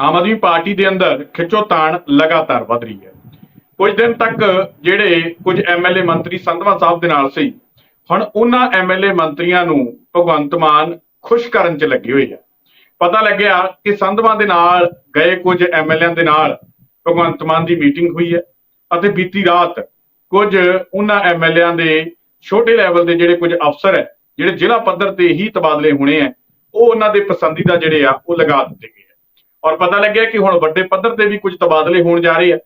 ਆਮ Aadmi party ਦੇ ਅੰਦਰ ਖਿੱਚੋਤਾਣ ਲਗਾਤਾਰ ਵਧ ਰਹੀ ਹੈ। ਕੁਝ ਦਿਨ ਤੱਕ ਜਿਹੜੇ ਕੁਝ ਐਮਐਲਏ ਮੰਤਰੀ ਸੰਧਵਾ ਸਾਹਿਬ ਦੇ ਨਾਲ ਸੀ, ਹੁਣ ਉਹਨਾਂ ਐਮਐਲਏ ਮੰਤਰੀਆਂ ਨੂੰ ਭਗਵੰਤ ਮਾਨ ਖੁਸ਼ ਕਰਨ 'ਚ ਲੱਗੇ ਹੋਏ ਆ। ਪਤਾ ਲੱਗਿਆ ਕਿ ਸੰਧਵਾ ਦੇ ਨਾਲ ਗਏ ਕੁਝ ਐਮਐਲਏਆਂ ਦੇ ਨਾਲ ਭਗਵੰਤ ਮਾਨ ਦੀ ਮੀਟਿੰਗ ਹੋਈ ਹੈ ਅਤੇ ਬੀਤੀ ਰਾਤ ਕੁਝ ਉਹਨਾਂ ਐਮਐਲਏਆਂ ਦੇ ਛੋਟੇ ਲੈਵਲ ਦੇ ਜਿਹੜੇ ਕੁਝ ਅਫਸਰ ਹੈ, ਜਿਹੜੇ ਜ਼ਿਲ੍ਹਾ ਪੱਧਰ ਤੇ ਹੀ ਤਬਾਦਲੇ ਹੋਣੇ ਆ ਉਹ ਉਹਨਾਂ ਦੇ ਪਸੰਦੀਦਾ ਜਿਹੜੇ ਆ, ਉਹ ਲਗਾ ਦਿੱਤੇ ਗਏ। ਔਰ ਪਤਾ ਲੱਗਿਆ ਕਿ ਹੁਣ ਵੱਡੇ ਪੱਧਰ ਤੇ ਵੀ ਕੁਝ ਤਬਾਦਲੇ ਹੋਣ ਜਾ ਰਹੇ ਆ।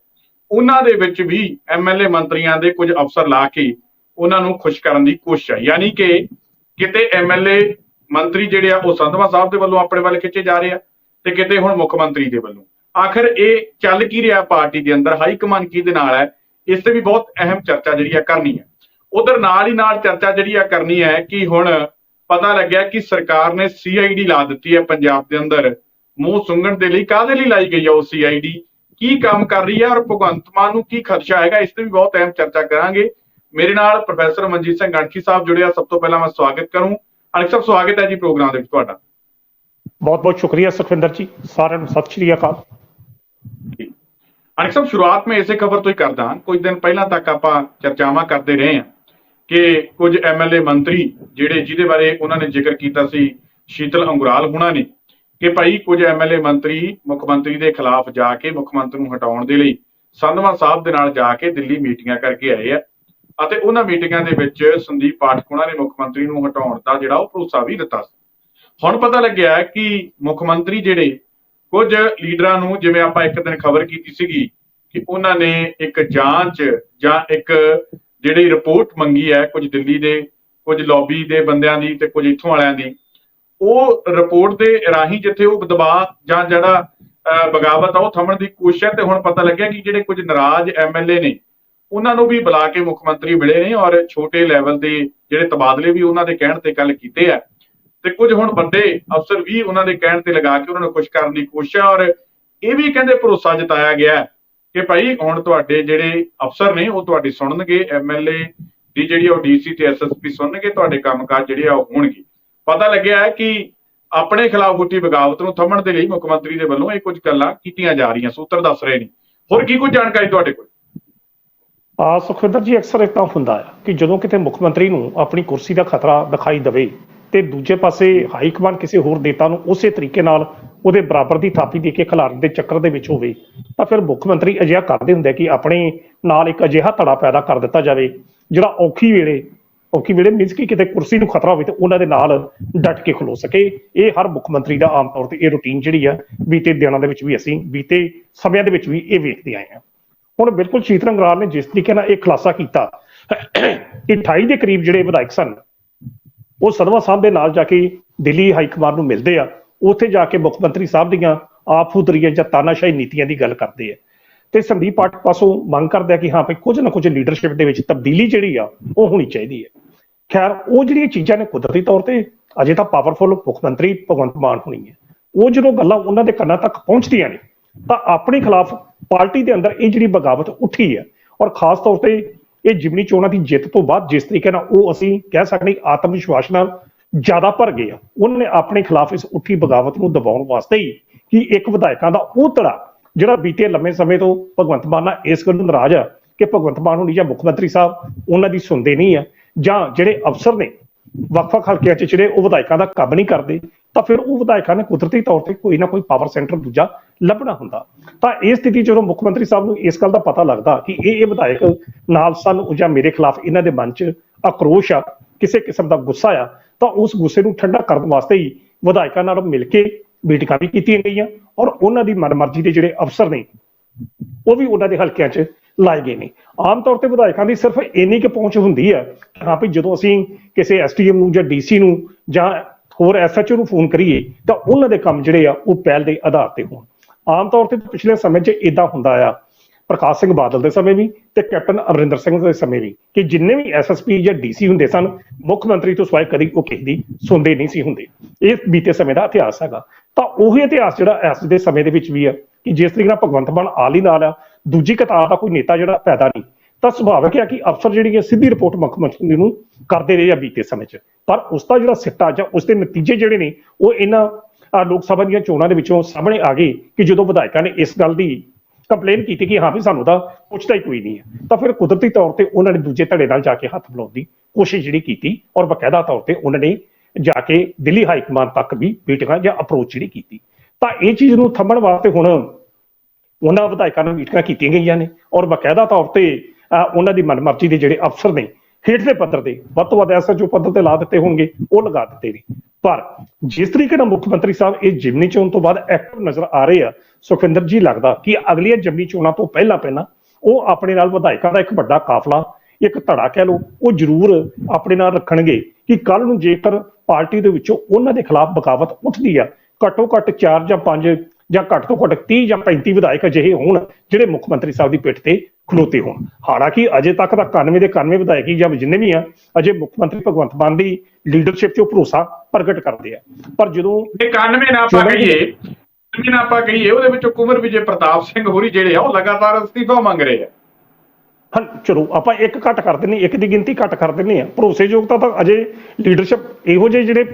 ਉਹਨਾਂ ਦੇ ਵਿੱਚ ਵੀ ਐਮਐਲਏ ਮੰਤਰੀਆਂ ਦੇ ਕੁਝ ਅਫਸਰ ਲਾ ਕੇ ਉਹਨਾਂ ਨੂੰ ਖੁਸ਼ ਕਰਨ ਦੀ ਕੋਸ਼ਿਸ਼ ਹੈ ਯਾਨੀ ਕਿ ਕਿਤੇ ਐਮਐਲਏ ਮੰਤਰੀ ਜਿਹੜੇ ਆ, ਉਹ ਸੰਧਵਾ ਸਾਹਿਬ ਦੇ ਵੱਲੋਂ ਆਪਣੇ ਵੱਲ ਖਿੱਚੇ ਜਾ ਰਹੇ ਆ ਤੇ ਕਿਤੇ ਹੁਣ ਮੁੱਖ ਮੰਤਰੀ ਦੇ ਵੱਲੋਂ। ਆਖਰ ਇਹ ਚੱਲ ਕੀ ਰਿਹਾ ਪਾਰਟੀ ਦੇ ਅੰਦਰ? ਹਾਈ ਕਮਾਨ ਕੀ ਦੇ ਨਾਲ ਹੈ ਇਸ ਤੇ ਵੀ ਬਹੁਤ ਅਹਿਮ ਚਰਚਾ ਜਿਹੜੀ ਆ ਕਰਨੀ ਹੈ ਉਧਰ ਨਾਲ ਹੀ ਨਾਲ ਚਰਚਾ ਜਿਹੜੀ ਆ ਕਰਨੀ ਹੈ ਕਿ ਹੁਣ ਪਤਾ ਲੱਗਿਆ ਕਿ ਸਰਕਾਰ ਨੇ ਸੀਆਈਡੀ ਲਾ ਦਿੱਤੀ ਹੈ ਪੰਜਾਬ ਦੇ ਅੰਦਰ। ਮੂੰਹ ਸੁੰਘਣ ਦੇ ਲਈ ਕਾਹਦੇ ਲਈ ਲਾਈ ਗਈ ਹੈ ਉਹ ਸੀਆਈਡੀ ਕੀ ਕੰਮ ਕਰ ਰਹੀ ਹੈ ਔਰ ਭਗਵੰਤ ਮਾਨ ਨੂੰ ਕੀ ਖਦਸ਼ਾ ਹੈਗਾ? ਇਸ ਤੇ ਵੀ ਬਹੁਤ ਅਹਿਮ ਚਰਚਾ ਕਰਾਂਗੇ। ਮੇਰੇ ਨਾਲ ਪ੍ਰੋਫੈਸਰ ਮਨਜੀਤ ਸਿੰਘ ਗਣਖੀ ਸਾਹਿਬ ਜੁੜੇ ਆ ਸਭ ਤੋਂ ਪਹਿਲਾਂ ਮੈਂ ਸਵਾਗਤ ਕਰੂੰ। ਅਨਿਕ ਸਾਹਿਬ ਸਵਾਗਤ ਹੈ ਜੀ ਪ੍ਰੋਗਰਾਮ ਦੇ ਵਿੱਚ ਤੁਹਾਡਾ। ਬਹੁਤ ਬਹੁਤ ਸ਼ੁਕਰੀਆ ਸੁਖਵਿੰਦਰ ਜੀ। ਸਾਰਿਆਂ ਨੂੰ ਸਤਿ ਸ਼੍ਰੀ ਅਕਾਲ। ਅਨਿਕ ਸਾਹਿਬ ਸ਼ੁਰੂਆਤ ਮੈਂ ਇਸੇ ਖਬਰ ਤੋਂ ਹੀ ਕਰਦਾ ਹਾਂ। ਕੁਝ ਦਿਨ ਪਹਿਲਾਂ ਤੱਕ ਆਪਾਂ ਚਰਚਾਵਾਂ ਕਰਦੇ ਰਹੇ ਹਾਂ ਕਿ ਕੁਝ ਐਮਐਲਏ ਮੰਤਰੀ ਜਿਹੜੇ ਜਿਹਦੇ ਬਾਰੇ ਉਹਨਾਂ ਨੇ ਜ਼ਿਕਰ ਕੀਤਾ ਸੀ ਸ਼ੀਤਲ ਅੰਗੁਰਾਲ ਹੁਣਾਂ ਨੇ ਕਿ ਭਾਈ ਕੁਝ ਐਮਐਲਏ ਮੰਤਰੀ, ਮੁੱਖ ਮੰਤਰੀ ਦੇ ਖਿਲਾਫ ਜਾ ਕੇ ਮੁੱਖ ਮੰਤਰੀ ਨੂੰ ਹਟਾਉਣ ਦੇ ਲਈ ਸੰਧਵਾ ਸਾਹਿਬ ਦੇ ਨਾਲ ਜਾ ਕੇ ਦਿੱਲੀ ਮੀਟਿੰਗਾਂ ਕਰਕੇ ਆਏ ਆ ਅਤੇ ਉਹਨਾਂ ਮੀਟਿੰਗਾਂ ਦੇ ਵਿੱਚ ਸੰਦੀਪ ਪਾਠਕੋਣਾ ਨੇ ਮੁੱਖ ਮੰਤਰੀ ਨੂੰ ਹਟਾਉਣ ਦਾ ਜਿਹੜਾ ਉਹ ਭਰੋਸਾ ਵੀ ਦਿੱਤਾ ਸੀ। ਹੁਣ ਪਤਾ ਲੱਗਿਆ ਕਿ ਮੁੱਖ ਮੰਤਰੀ ਜਿਹੜੇ ਕੁਝ ਲੀਡਰਾਂ ਨੂੰ, ਜਿਵੇਂ ਆਪਾਂ ਇੱਕ ਦਿਨ ਖਬਰ ਕੀਤੀ ਸੀਗੀ ਕਿ ਉਹਨਾਂ ਨੇ ਇੱਕ ਜਾਂਚ ਜਾਂ ਇੱਕ ਜਿਹੜੀ ਰਿਪੋਰਟ ਮੰਗੀ ਹੈ ਕੁਝ ਦਿੱਲੀ ਦੇ, ਕੁਝ ਲੌਬੀ ਦੇ ਬੰਦਿਆਂ ਦੀ ਤੇ ਕੁਝ ਇੱਥੋਂ ਵਾਲਿਆਂ ਦੀ ਉਹ ਰਿਪੋਰਟ ਦੇ ਰਾਹੀਂ ਜਿੱਥੇ ਉਹ ਦਬਾਅ ਜਾਂ ਜਿਹੜਾ ਅਹ, ਬਗਾਵਤ ਆ ਉਹ ਥੰਮਣ ਦੀ ਕੋਸ਼ਿਸ਼ ਹੈ ਤੇ ਹੁਣ ਪਤਾ ਲੱਗਿਆ ਕਿ ਜਿਹੜੇ ਕੁਝ ਨਾਰਾਜ਼ ਐਮਐਲਏ ਨੇ ਉਹਨਾਂ ਨੂੰ ਵੀ ਬੁਲਾ ਕੇ ਮੁੱਖ ਮੰਤਰੀ ਮਿਲੇ ਨੇ ਔਰ ਛੋਟੇ ਲੈਵਲ ਦੇ ਜਿਹੜੇ ਤਬਾਦਲੇ ਵੀ ਉਹਨਾਂ ਦੇ ਕਹਿਣ ਤੇ ਕੱਲ ਕੀਤੇ ਆ। ਤੇ ਕੁਝ ਹੁਣ ਵੱਡੇ ਅਫਸਰ ਵੀ ਉਹਨਾਂ ਦੇ ਕਹਿਣ ਤੇ ਲਗਾ ਕੇ ਉਹਨਾਂ ਨੂੰ ਖੁਸ਼ ਕਰਨ ਦੀ ਕੋਸ਼ਿਸ਼ ਹੈ ਔਰ ਇਹ ਵੀ ਕਹਿੰਦੇ ਭਰੋਸਾ ਜਤਾਇਆ ਗਿਆ ਕਿ ਭਾਈ ਹੁਣ ਤੁਹਾਡੇ ਜਿਹੜੇ ਅਫਸਰ ਨੇ ਉਹ ਤੁਹਾਡੀ ਸੁਣਨਗੇ ਐਮਐਲਏ ਦੀ ਜਿਹੜੀ ਉਹ ਡੀਸੀ ਤੇ ਐਸਐਸਪੀ ਸੁਣਨਗੇ ਤੁਹਾਡੇ ਕੰਮਕਾਜ ਜਿਹੜੇ ਆ ਉਹ ਹੋਣਗੇ। ਪਤਾ ਲੱਗਿਆ ਹੈ ਕਿ ਆਪਣੇ ਖਿਲਾਫ ਉੱਠੀ ਬਗਾਵਤ ਨੂੰ ਥੰਮਣ ਦੇ ਲਈ ਮੁੱਖ ਮੰਤਰੀ ਦੇ ਵੱਲੋਂ ਇਹ ਕੁਝ ਗੱਲਾਂ ਕੀਤੀਆਂ ਜਾ ਰਹੀਆਂ ਸੂਤਰ ਦੱਸ ਰਹੇ ਨੇ। ਹੋਰ ਕੀ ਕੁਝ ਜਾਣਕਾਰੀ ਤੁਹਾਡੇ ਕੋਲ? ਆ ਸੁਖਵਿੰਦਰ ਜੀ, ਅਕਸਰ ਇਦਾਂ ਹੁੰਦਾ ਹੈ ਕਿ ਜਦੋਂ ਕਿਤੇ ਮੁੱਖ ਮੰਤਰੀ ਨੂੰ ਆਪਣੀ ਕੁਰਸੀ ਦਾ ਖਤਰਾ ਦਿਖਾਈ ਦਵੇ ਤੇ ਦੂਜੇ ਪਾਸੇ ਹਾਈ ਕਮਾਂਡ ਕਿਸੇ ਹੋਰ ਨੇਤਾ ਨੂੰ ਉਸੇ ਤਰੀਕੇ ਨਾਲ ਉਹਦੇ ਬਰਾਬਰ ਦੀ ਥਾਪੀ ਦੇ ਕੇ ਖਿਲਾਰਨ ਦੇ ਚੱਕਰ ਦੇ ਵਿੱਚ ਹੋਵੇ, ਤਾਂ ਫਿਰ ਮੁੱਖ ਮੰਤਰੀ ਅਜਿਹਾ ਕਰਦੇ ਹੁੰਦੇ ਕਿ ਆਪਣੇ ਨਾਲ ਇੱਕ ਅਜਿਹਾ ਧੜਾ ਪੈਦਾ ਕਰ ਦਿੱਤਾ ਜਾਵੇ, ਜਿਹੜਾ ਔਖੀ ਵੇਲੇ ਕਿਉਂਕਿ ਵੇਲੇ ਮੀਨਸ ਕਿ ਕਿਤੇ ਕੁਰਸੀ ਨੂੰ ਖਤਰਾ ਹੋਵੇ ਤੇ ਉਹਨਾਂ ਦੇ ਨਾਲ ਡਟ ਕੇ ਖਲੋ ਸਕੇ। ਇਹ ਹਰ ਮੁੱਖ ਮੰਤਰੀ ਦਾ ਆਮ ਤੌਰ ਤੇ ਇਹ ਰੁਟੀਨ ਜਿਹੜੀ ਆ, ਬੀਤੇ ਦਿਨਾਂ ਦੇ ਵਿੱਚ ਵੀ ਅਸੀਂ, ਬੀਤੇ ਸਮਿਆਂ ਦੇ ਵਿੱਚ ਵੀ ਇਹ ਵੇਖਦੇ ਆਏ ਹਾਂ। ਹੁਣ ਬਿਲਕੁਲ ਸ਼ੀਤਲ ਅੰਗਰਾਲ ਨੇ ਜਿਸ ਤਰੀਕੇ ਨਾਲ ਇਹ ਖੁਲਾਸਾ ਕੀਤਾ, ਕਿ 28 ਦੇ ਕਰੀਬ ਜਿਹੜੇ ਵਿਧਾਇਕ ਸਨ, ਉਹ ਸਦਵਾ ਸਾਹਿਬ ਦੇ ਨਾਲ ਜਾ ਕੇ ਦਿੱਲੀ ਹਾਈ ਕਮਾਂਡ ਨੂੰ ਮਿਲਦੇ ਆ। ਉੱਥੇ ਜਾ ਕੇ ਮੁੱਖ ਮੰਤਰੀ ਸਾਹਿਬ ਦੀਆਂ ਆਪ ਹੁਦਰੀਆਂ ਜਾਂ ਤਾਨਾਸ਼ਾਹੀ ਨੀਤੀਆਂ ਦੀ ਗੱਲ ਕਰਦੇ ਆ। ਤੇ ਸੰਦੀਪ ਪਾਠਕ ਪਾਸੋਂ ਮੰਗ ਕਰਦੇ ਆ ਕਿ ਹਾਂ ਭਈ ਕੁਝ ਨਾ ਕੁਝ ਲੀਡਰਸ਼ਿਪ ਦੇ ਵਿੱਚ ਤਬਦੀਲੀ ਜਿਹੜੀ ਆ, ਉਹ ਹੋਣੀ ਚਾਹੀਦੀ ਹੈ। ਖੈਰ, ਉਹ ਜਿਹੜੀਆਂ ਚੀਜ਼ਾਂ ਨੇ ਕੁਦਰਤੀ ਤੌਰ ਤੇ ਅਜੇ ਤਾਂ ਪਾਵਰਫੁਲ ਮੁੱਖ ਮੰਤਰੀ ਭਗਵੰਤ ਮਾਨ ਹੋਣੀ ਹੈ। ਉਹ ਜਦੋਂ ਗੱਲਾਂ ਉਹਨਾਂ ਦੇ ਕੰਨਾਂ ਤੱਕ ਪਹੁੰਚਦੀਆਂ ਨੇ, ਤਾਂ ਆਪਣੇ ਖਿਲਾਫ ਪਾਰਟੀ ਦੇ ਅੰਦਰ ਇਹ ਜਿਹੜੀ ਬਗਾਵਤ ਉੱਠੀ ਹੈ ਔਰ ਖਾਸ ਤੌਰ ਤੇ ਇਹ ਜਿਮਨੀ ਚੋਣਾਂ ਦੀ ਜਿੱਤ ਤੋਂ ਬਾਅਦ ਜਿਸ ਤਰੀਕੇ ਨਾਲ ਉਹ ਅਸੀਂ ਕਹਿ ਸਕਦੇ ਆਤਮ ਵਿਸ਼ਵਾਸ ਨਾਲ ਜ਼ਿਆਦਾ ਭਰ ਗਏ ਆ, ਉਹਨਾਂ ਨੇ ਆਪਣੇ ਖਿਲਾਫ ਇਸ ਉੱਠੀ ਬਗਾਵਤ ਨੂੰ ਦਬਾਉਣ ਵਾਸਤੇ ਹੀ ਕਿ ਇੱਕ ਵਿਧਾਇਕਾਂ ਦਾ ਉਹ ਧੜਾ ਜਿਹੜਾ ਬੀਤੇ ਲੰਮੇ ਸਮੇਂ ਤੋਂ ਭਗਵੰਤ ਮਾਨ ਨਾਲ ਇਸ ਗੱਲ ਨੂੰ ਨਾਰਾਜ਼ ਆ ਕਿ ਭਗਵੰਤ ਮਾਨ ਨੂੰ ਜਾਂ ਮੁੱਖ ਮੰਤਰੀ ਸਾਹਿਬ ਉਹਨਾਂ ਦੀ ਸੁਣਦੇ ਨਹੀਂ ਆ ਜਾਂ ਜਿਹੜੇ ਅਫਸਰ ਨੇ, ਵੱਖ-ਵੱਖ ਹਲਕਿਆਂ 'ਚ ਜਿਹੜੇ ਉਹ ਵਿਧਾਇਕਾਂ ਦਾ ਕੰਮ ਨਹੀਂ ਕਰਦੇ, ਤਾਂ ਫਿਰ ਉਹ ਵਿਧਾਇਕਾਂ ਨੇ ਕੁਦਰਤੀ ਤੌਰ ਤੇ ਕੋਈ ਨਾ ਕੋਈ ਪਾਵਰ ਸੈਂਟਰ ਦੂਜਾ ਲੱਭਣਾ ਹੁੰਦਾ। ਤਾਂ ਇਹ ਸਥਿਤੀ ਜਦੋਂ ਮੁੱਖ ਮੰਤਰੀ ਸਾਹਿਬ ਨੂੰ ਇਸ ਗੱਲ ਦਾ ਪਤਾ ਲੱਗਦਾ ਕਿ ਇਹ ਇਹ ਵਿਧਾਇਕ ਨਾਲ ਸਨ ਜਾਂ ਮੇਰੇ ਖਿਲਾਫ ਇਹਨਾਂ ਦੇ ਮਨ 'ਚ ਆਕਰੋਸ਼ ਆ, ਕਿਸੇ ਕਿਸਮ ਦਾ ਗੁੱਸਾ ਆ, ਤਾਂ ਉਸ ਗੁੱਸੇ ਨੂੰ ਠੰਡਾ ਕਰਨ ਵਾਸਤੇ ਹੀ ਵਿਧਾਇਕਾਂ ਨਾਲ ਮਿਲ ਕੇ ਮੀਟਿੰਗਾਂ ਵੀ ਕੀਤੀਆਂ ਗਈਆਂ ਔਰ ਉਹਨਾਂ ਦੀ ਮਨਮਰਜ਼ੀ ਦੇ ਜਿਹੜੇ ਅਫਸਰ ਨੇ, ਉਹ ਵੀ ਉਹਨਾਂ ਦੇ ਹਲਕਿਆਂ 'ਚ ਲਾਏ ਗਏ ਨੇ ਆਮ ਤੌਰ ਤੇ ਵਿਧਾਇਕਾਂ ਦੀ ਸਿਰਫ ਇੰਨੀ ਕੁ ਪਹੁੰਚ ਹੁੰਦੀ ਹੈ ਹਾਂ ਵੀ ਜਦੋਂ ਅਸੀਂ ਕਿਸੇ ਐਸਟੀਐਮ ਨੂੰ ਜਾਂ ਡੀਸੀ ਨੂੰ ਜਾਂ ਹੋਰ ਐਸਐਚਓ ਨੂੰ ਫੋਨ ਕਰੀਏ, ਤਾਂ ਉਹਨਾਂ ਦੇ ਕੰਮ ਜਿਹੜੇ ਆ ਉਹ ਪਹਿਲ ਦੇ ਆਧਾਰ ਤੇ ਹੋਣ। ਆਮ ਤੌਰ ਤੇ ਪਿਛਲੇ ਸਮੇਂ 'ਚ ਇਦਾਂ ਹੁੰਦਾ ਆ, ਪ੍ਰਕਾਸ਼ ਸਿੰਘ ਬਾਦਲ ਦੇ ਸਮੇਂ ਵੀ ਤੇ ਕੈਪਟਨ ਅਮਰਿੰਦਰ ਸਿੰਘ ਦੇ ਸਮੇਂ ਵੀ ਕਿ ਜਿੰਨੇ ਵੀ ਐਸਐਸਪੀ ਜਾਂ ਡੀਸੀ ਹੁੰਦੇ ਸਨ, ਮੁੱਖ ਮੰਤਰੀ ਤੋਂ ਸਿਵਾਏ ਕਦੀ ਉਹ ਕਿਸੇ ਦੀ ਸੁਣਦੇ ਨਹੀਂ ਸੀ ਹੁੰਦੇ। ਇਹ ਬੀਤੇ ਸਮੇਂ ਦਾ ਇਤਿਹਾਸ ਹੈਗਾ। ਤਾਂ ਉਹੀ ਇਤਿਹਾਸ ਜਿਹੜਾ ਇਸ ਦੇ ਸਮੇਂ ਦੇ ਵਿੱਚ ਵੀ ਆ ਕਿ ਜਿਸ ਤਰੀਕੇ ਨਾਲ ਭਗਵੰਤ ਮਾਨ ਆਲੀ ਨਾਲ ਆ ਦੂਜੀ ਕਤਾਰ ਦਾ ਕੋਈ ਨੇਤਾ ਜਿਹੜਾ ਪੈਦਾ ਨਹੀਂ, ਤਾਂ ਸੁਭਾਵਿਕ ਹੈ ਕਿ ਅਫਸਰ ਜਿਹੜੀ ਹੈ ਸਿੱਧੀ ਰਿਪੋਰਟ ਮੁੱਖ ਮੰਤਰੀ ਨੂੰ ਕਰਦੇ ਰਹੇ ਆ ਬੀਤੇ ਸਮੇਂ 'ਚ। ਪਰ ਉਸ ਦਾ ਜਿਹੜਾ ਸਿੱਟਾ ਜਾਂ ਉਸ ਦੇ ਨਤੀਜੇ ਜਿਹੜੇ ਨੇ, ਉਹ ਇਹਨਾਂ ਲੋਕ ਸਭਾ ਦੀਆਂ ਚੋਣਾਂ ਦੇ ਵਿੱਚੋਂ ਸਾਹਮਣੇ ਆ ਗਏ ਕਿ ਜਦੋਂ ਵਿਧਾਇਕਾਂ ਨੇ ਇਸ ਗੱਲ ਦੀ ਕੰਪਲੇਨ ਕੀਤੀ ਕਿ ਹਾਂ ਵੀ ਸਾਨੂੰ ਤਾਂ ਪੁੱਛਦਾ ਹੀ ਕੋਈ ਨਹੀਂ ਹੈ, ਤਾਂ ਫਿਰ ਕੁਦਰਤੀ ਤੌਰ ਤੇ ਉਹਨਾਂ ਨੇ ਦੂਜੇ ਧੜੇ ਨਾਲ ਜਾ ਕੇ ਹੱਥ ਮਿਲਾਉਣ ਦੀ ਕੋਸ਼ਿਸ਼ ਜਿਹੜੀ ਕੀਤੀ ਔਰ ਬਕਾਇਦਾ ਤੌਰ ਤੇ ਉਹਨਾਂ ਨੇ ਜਾ ਕੇ ਦਿੱਲੀ ਹਾਈ ਕਮਾਨ ਤੱਕ ਵੀ ਮੀਟਿੰਗਾਂ ਜਾਂ ਅਪਰੋਚ ਜਿਹੜੀ ਕੀਤੀ। ਤਾਂ ਇਹ ਚੀਜ਼ ਨੂੰ ਥੰਮਣ ਵਾਸਤੇ ਹੁਣ ਉਹਨਾਂ ਵਿਧਾਇਕਾਂ ਨਾਲ ਮੀਟਿੰਗਾਂ ਕੀਤੀਆਂ ਗਈਆਂ ਨੇ ਔਰ ਬਕਾਇਦਾ ਤੌਰ ਤੇ ਉਹਨਾਂ ਦੀ ਮਨਮਰਜ਼ੀ ਦੇ ਜਿਹੜੇ ਅਫਸਰ ਨੇ ਹੇਠਲੇ ਪੱਧਰ ਦੇ ਵੱਧ ਤੋਂ ਵੱਧ ਐਸਐਚਓ ਪੱਧਰ ਤੇ ਲਾ ਦਿੱਤੇ ਹੋਣਗੇ, ਉਹ ਲਗਾ ਦਿੱਤੇ ਨੇ। ਪਰ ਜਿਸ ਤਰੀਕੇ ਨਾਲ ਮੁੱਖ ਮੰਤਰੀ ਸਾਹਿਬ ਇਹ ਜਿਮਨੀ ਚੋਣ ਤੋਂ ਬਾਅਦ ਐਕਟਿਵ ਨਜ਼ਰ ਆ ਰਹੇ ਆ, ਸੁਖਵਿੰਦਰ ਜੀ ਲੱਗਦਾ ਕਿ ਅਗਲੀਆਂ ਜਿਮਨੀ ਚੋਣਾਂ ਤੋਂ ਪਹਿਲਾਂ ਪਹਿਲਾਂ ਉਹ ਆਪਣੇ ਨਾਲ ਵਿਧਾਇਕਾਂ ਦਾ ਇੱਕ ਵੱਡਾ ਕਾਫਲਾ, ਇੱਕ ਧੜਾ ਕਹਿ ਲਓ, ਉਹ ਜ਼ਰੂਰ ਆਪਣੇ ਨਾਲ ਰੱਖਣਗੇ ਕਿ ਕੱਲ ਨੂੰ ਜੇਕਰ ਪਾਰਟੀ ਦੇ ਵਿੱਚੋਂ ਉਹਨਾਂ ਦੇ ਖਿਲਾਫ ਬਗਾਵਤ ਉੱਠਦੀ ਆ, ਘੱਟੋ ਘੱਟ 4 ਜਾਂ 5 ਜਾਂ ਘੱਟ ਤੋਂ ਘੱਟ 30 ਜਾਂ 35 ਵਿਧਾਇਕ ਅਜਿਹੇ ਹੋਣ ਜਿਹੜੇ ਮੁੱਖ ਮੰਤਰੀ ਸਾਹਿਬ ਦੀ ਪਿੱਠ ਤੇ ਖਲੋਤੇ ਹੋਣ। ਹਾਲਾਂਕਿ ਅਜੇ ਤੱਕ ਤਾਂ 91 ਦੇ 91 ਵਿਧਾਇਕ ਹੀ ਜਾਂ ਜਿੰਨੇ ਵੀ ਆ ਅਜੇ ਮੁੱਖ ਮੰਤਰੀ ਭਗਵੰਤ ਮਾਨ ਦੀ ਲੀਡਰਸ਼ਿਪ 'ਚ ਉਹ ਭਰੋਸਾ ਪ੍ਰਗਟ ਕਰਦੇ ਆ। ਪਰ ਜਦੋਂ ਇਹ 91 ਨਾ ਆਪਾਂ ਕਹੀਏ 91 ਨਾ ਆਪਾਂ ਕਹੀਏ ਉਹਦੇ ਵਿੱਚੋਂ ਕੁਮਰ ਵਿਜੇ ਪ੍ਰਤਾਪ ਸਿੰਘ ਹੋਰੀ ਜਿਹੜੇ ਆ ਉਹ ਲਗਾਤਾਰ ਅਸਤੀਫਾ ਮੰਗ ਰਹੇ ਆ। ਹਾਂ ਚਲੋ ਆਪਾਂ ਇੱਕ ਘੱਟ ਕਰ ਦਿੰਨੇ ਇੱਕ ਦੀ ਗਿਣਤੀ ਘੱਟ ਕਰ ਦਿੰਨੇ ਆ ਭਰੋਸੇਯੋਗਤਾ ਤਾਂ ਅਜੇ ਲੀਡਰਸ਼ਿਪ ਇਹੋ ਜਿਹੇ ਜਿਹੜੇ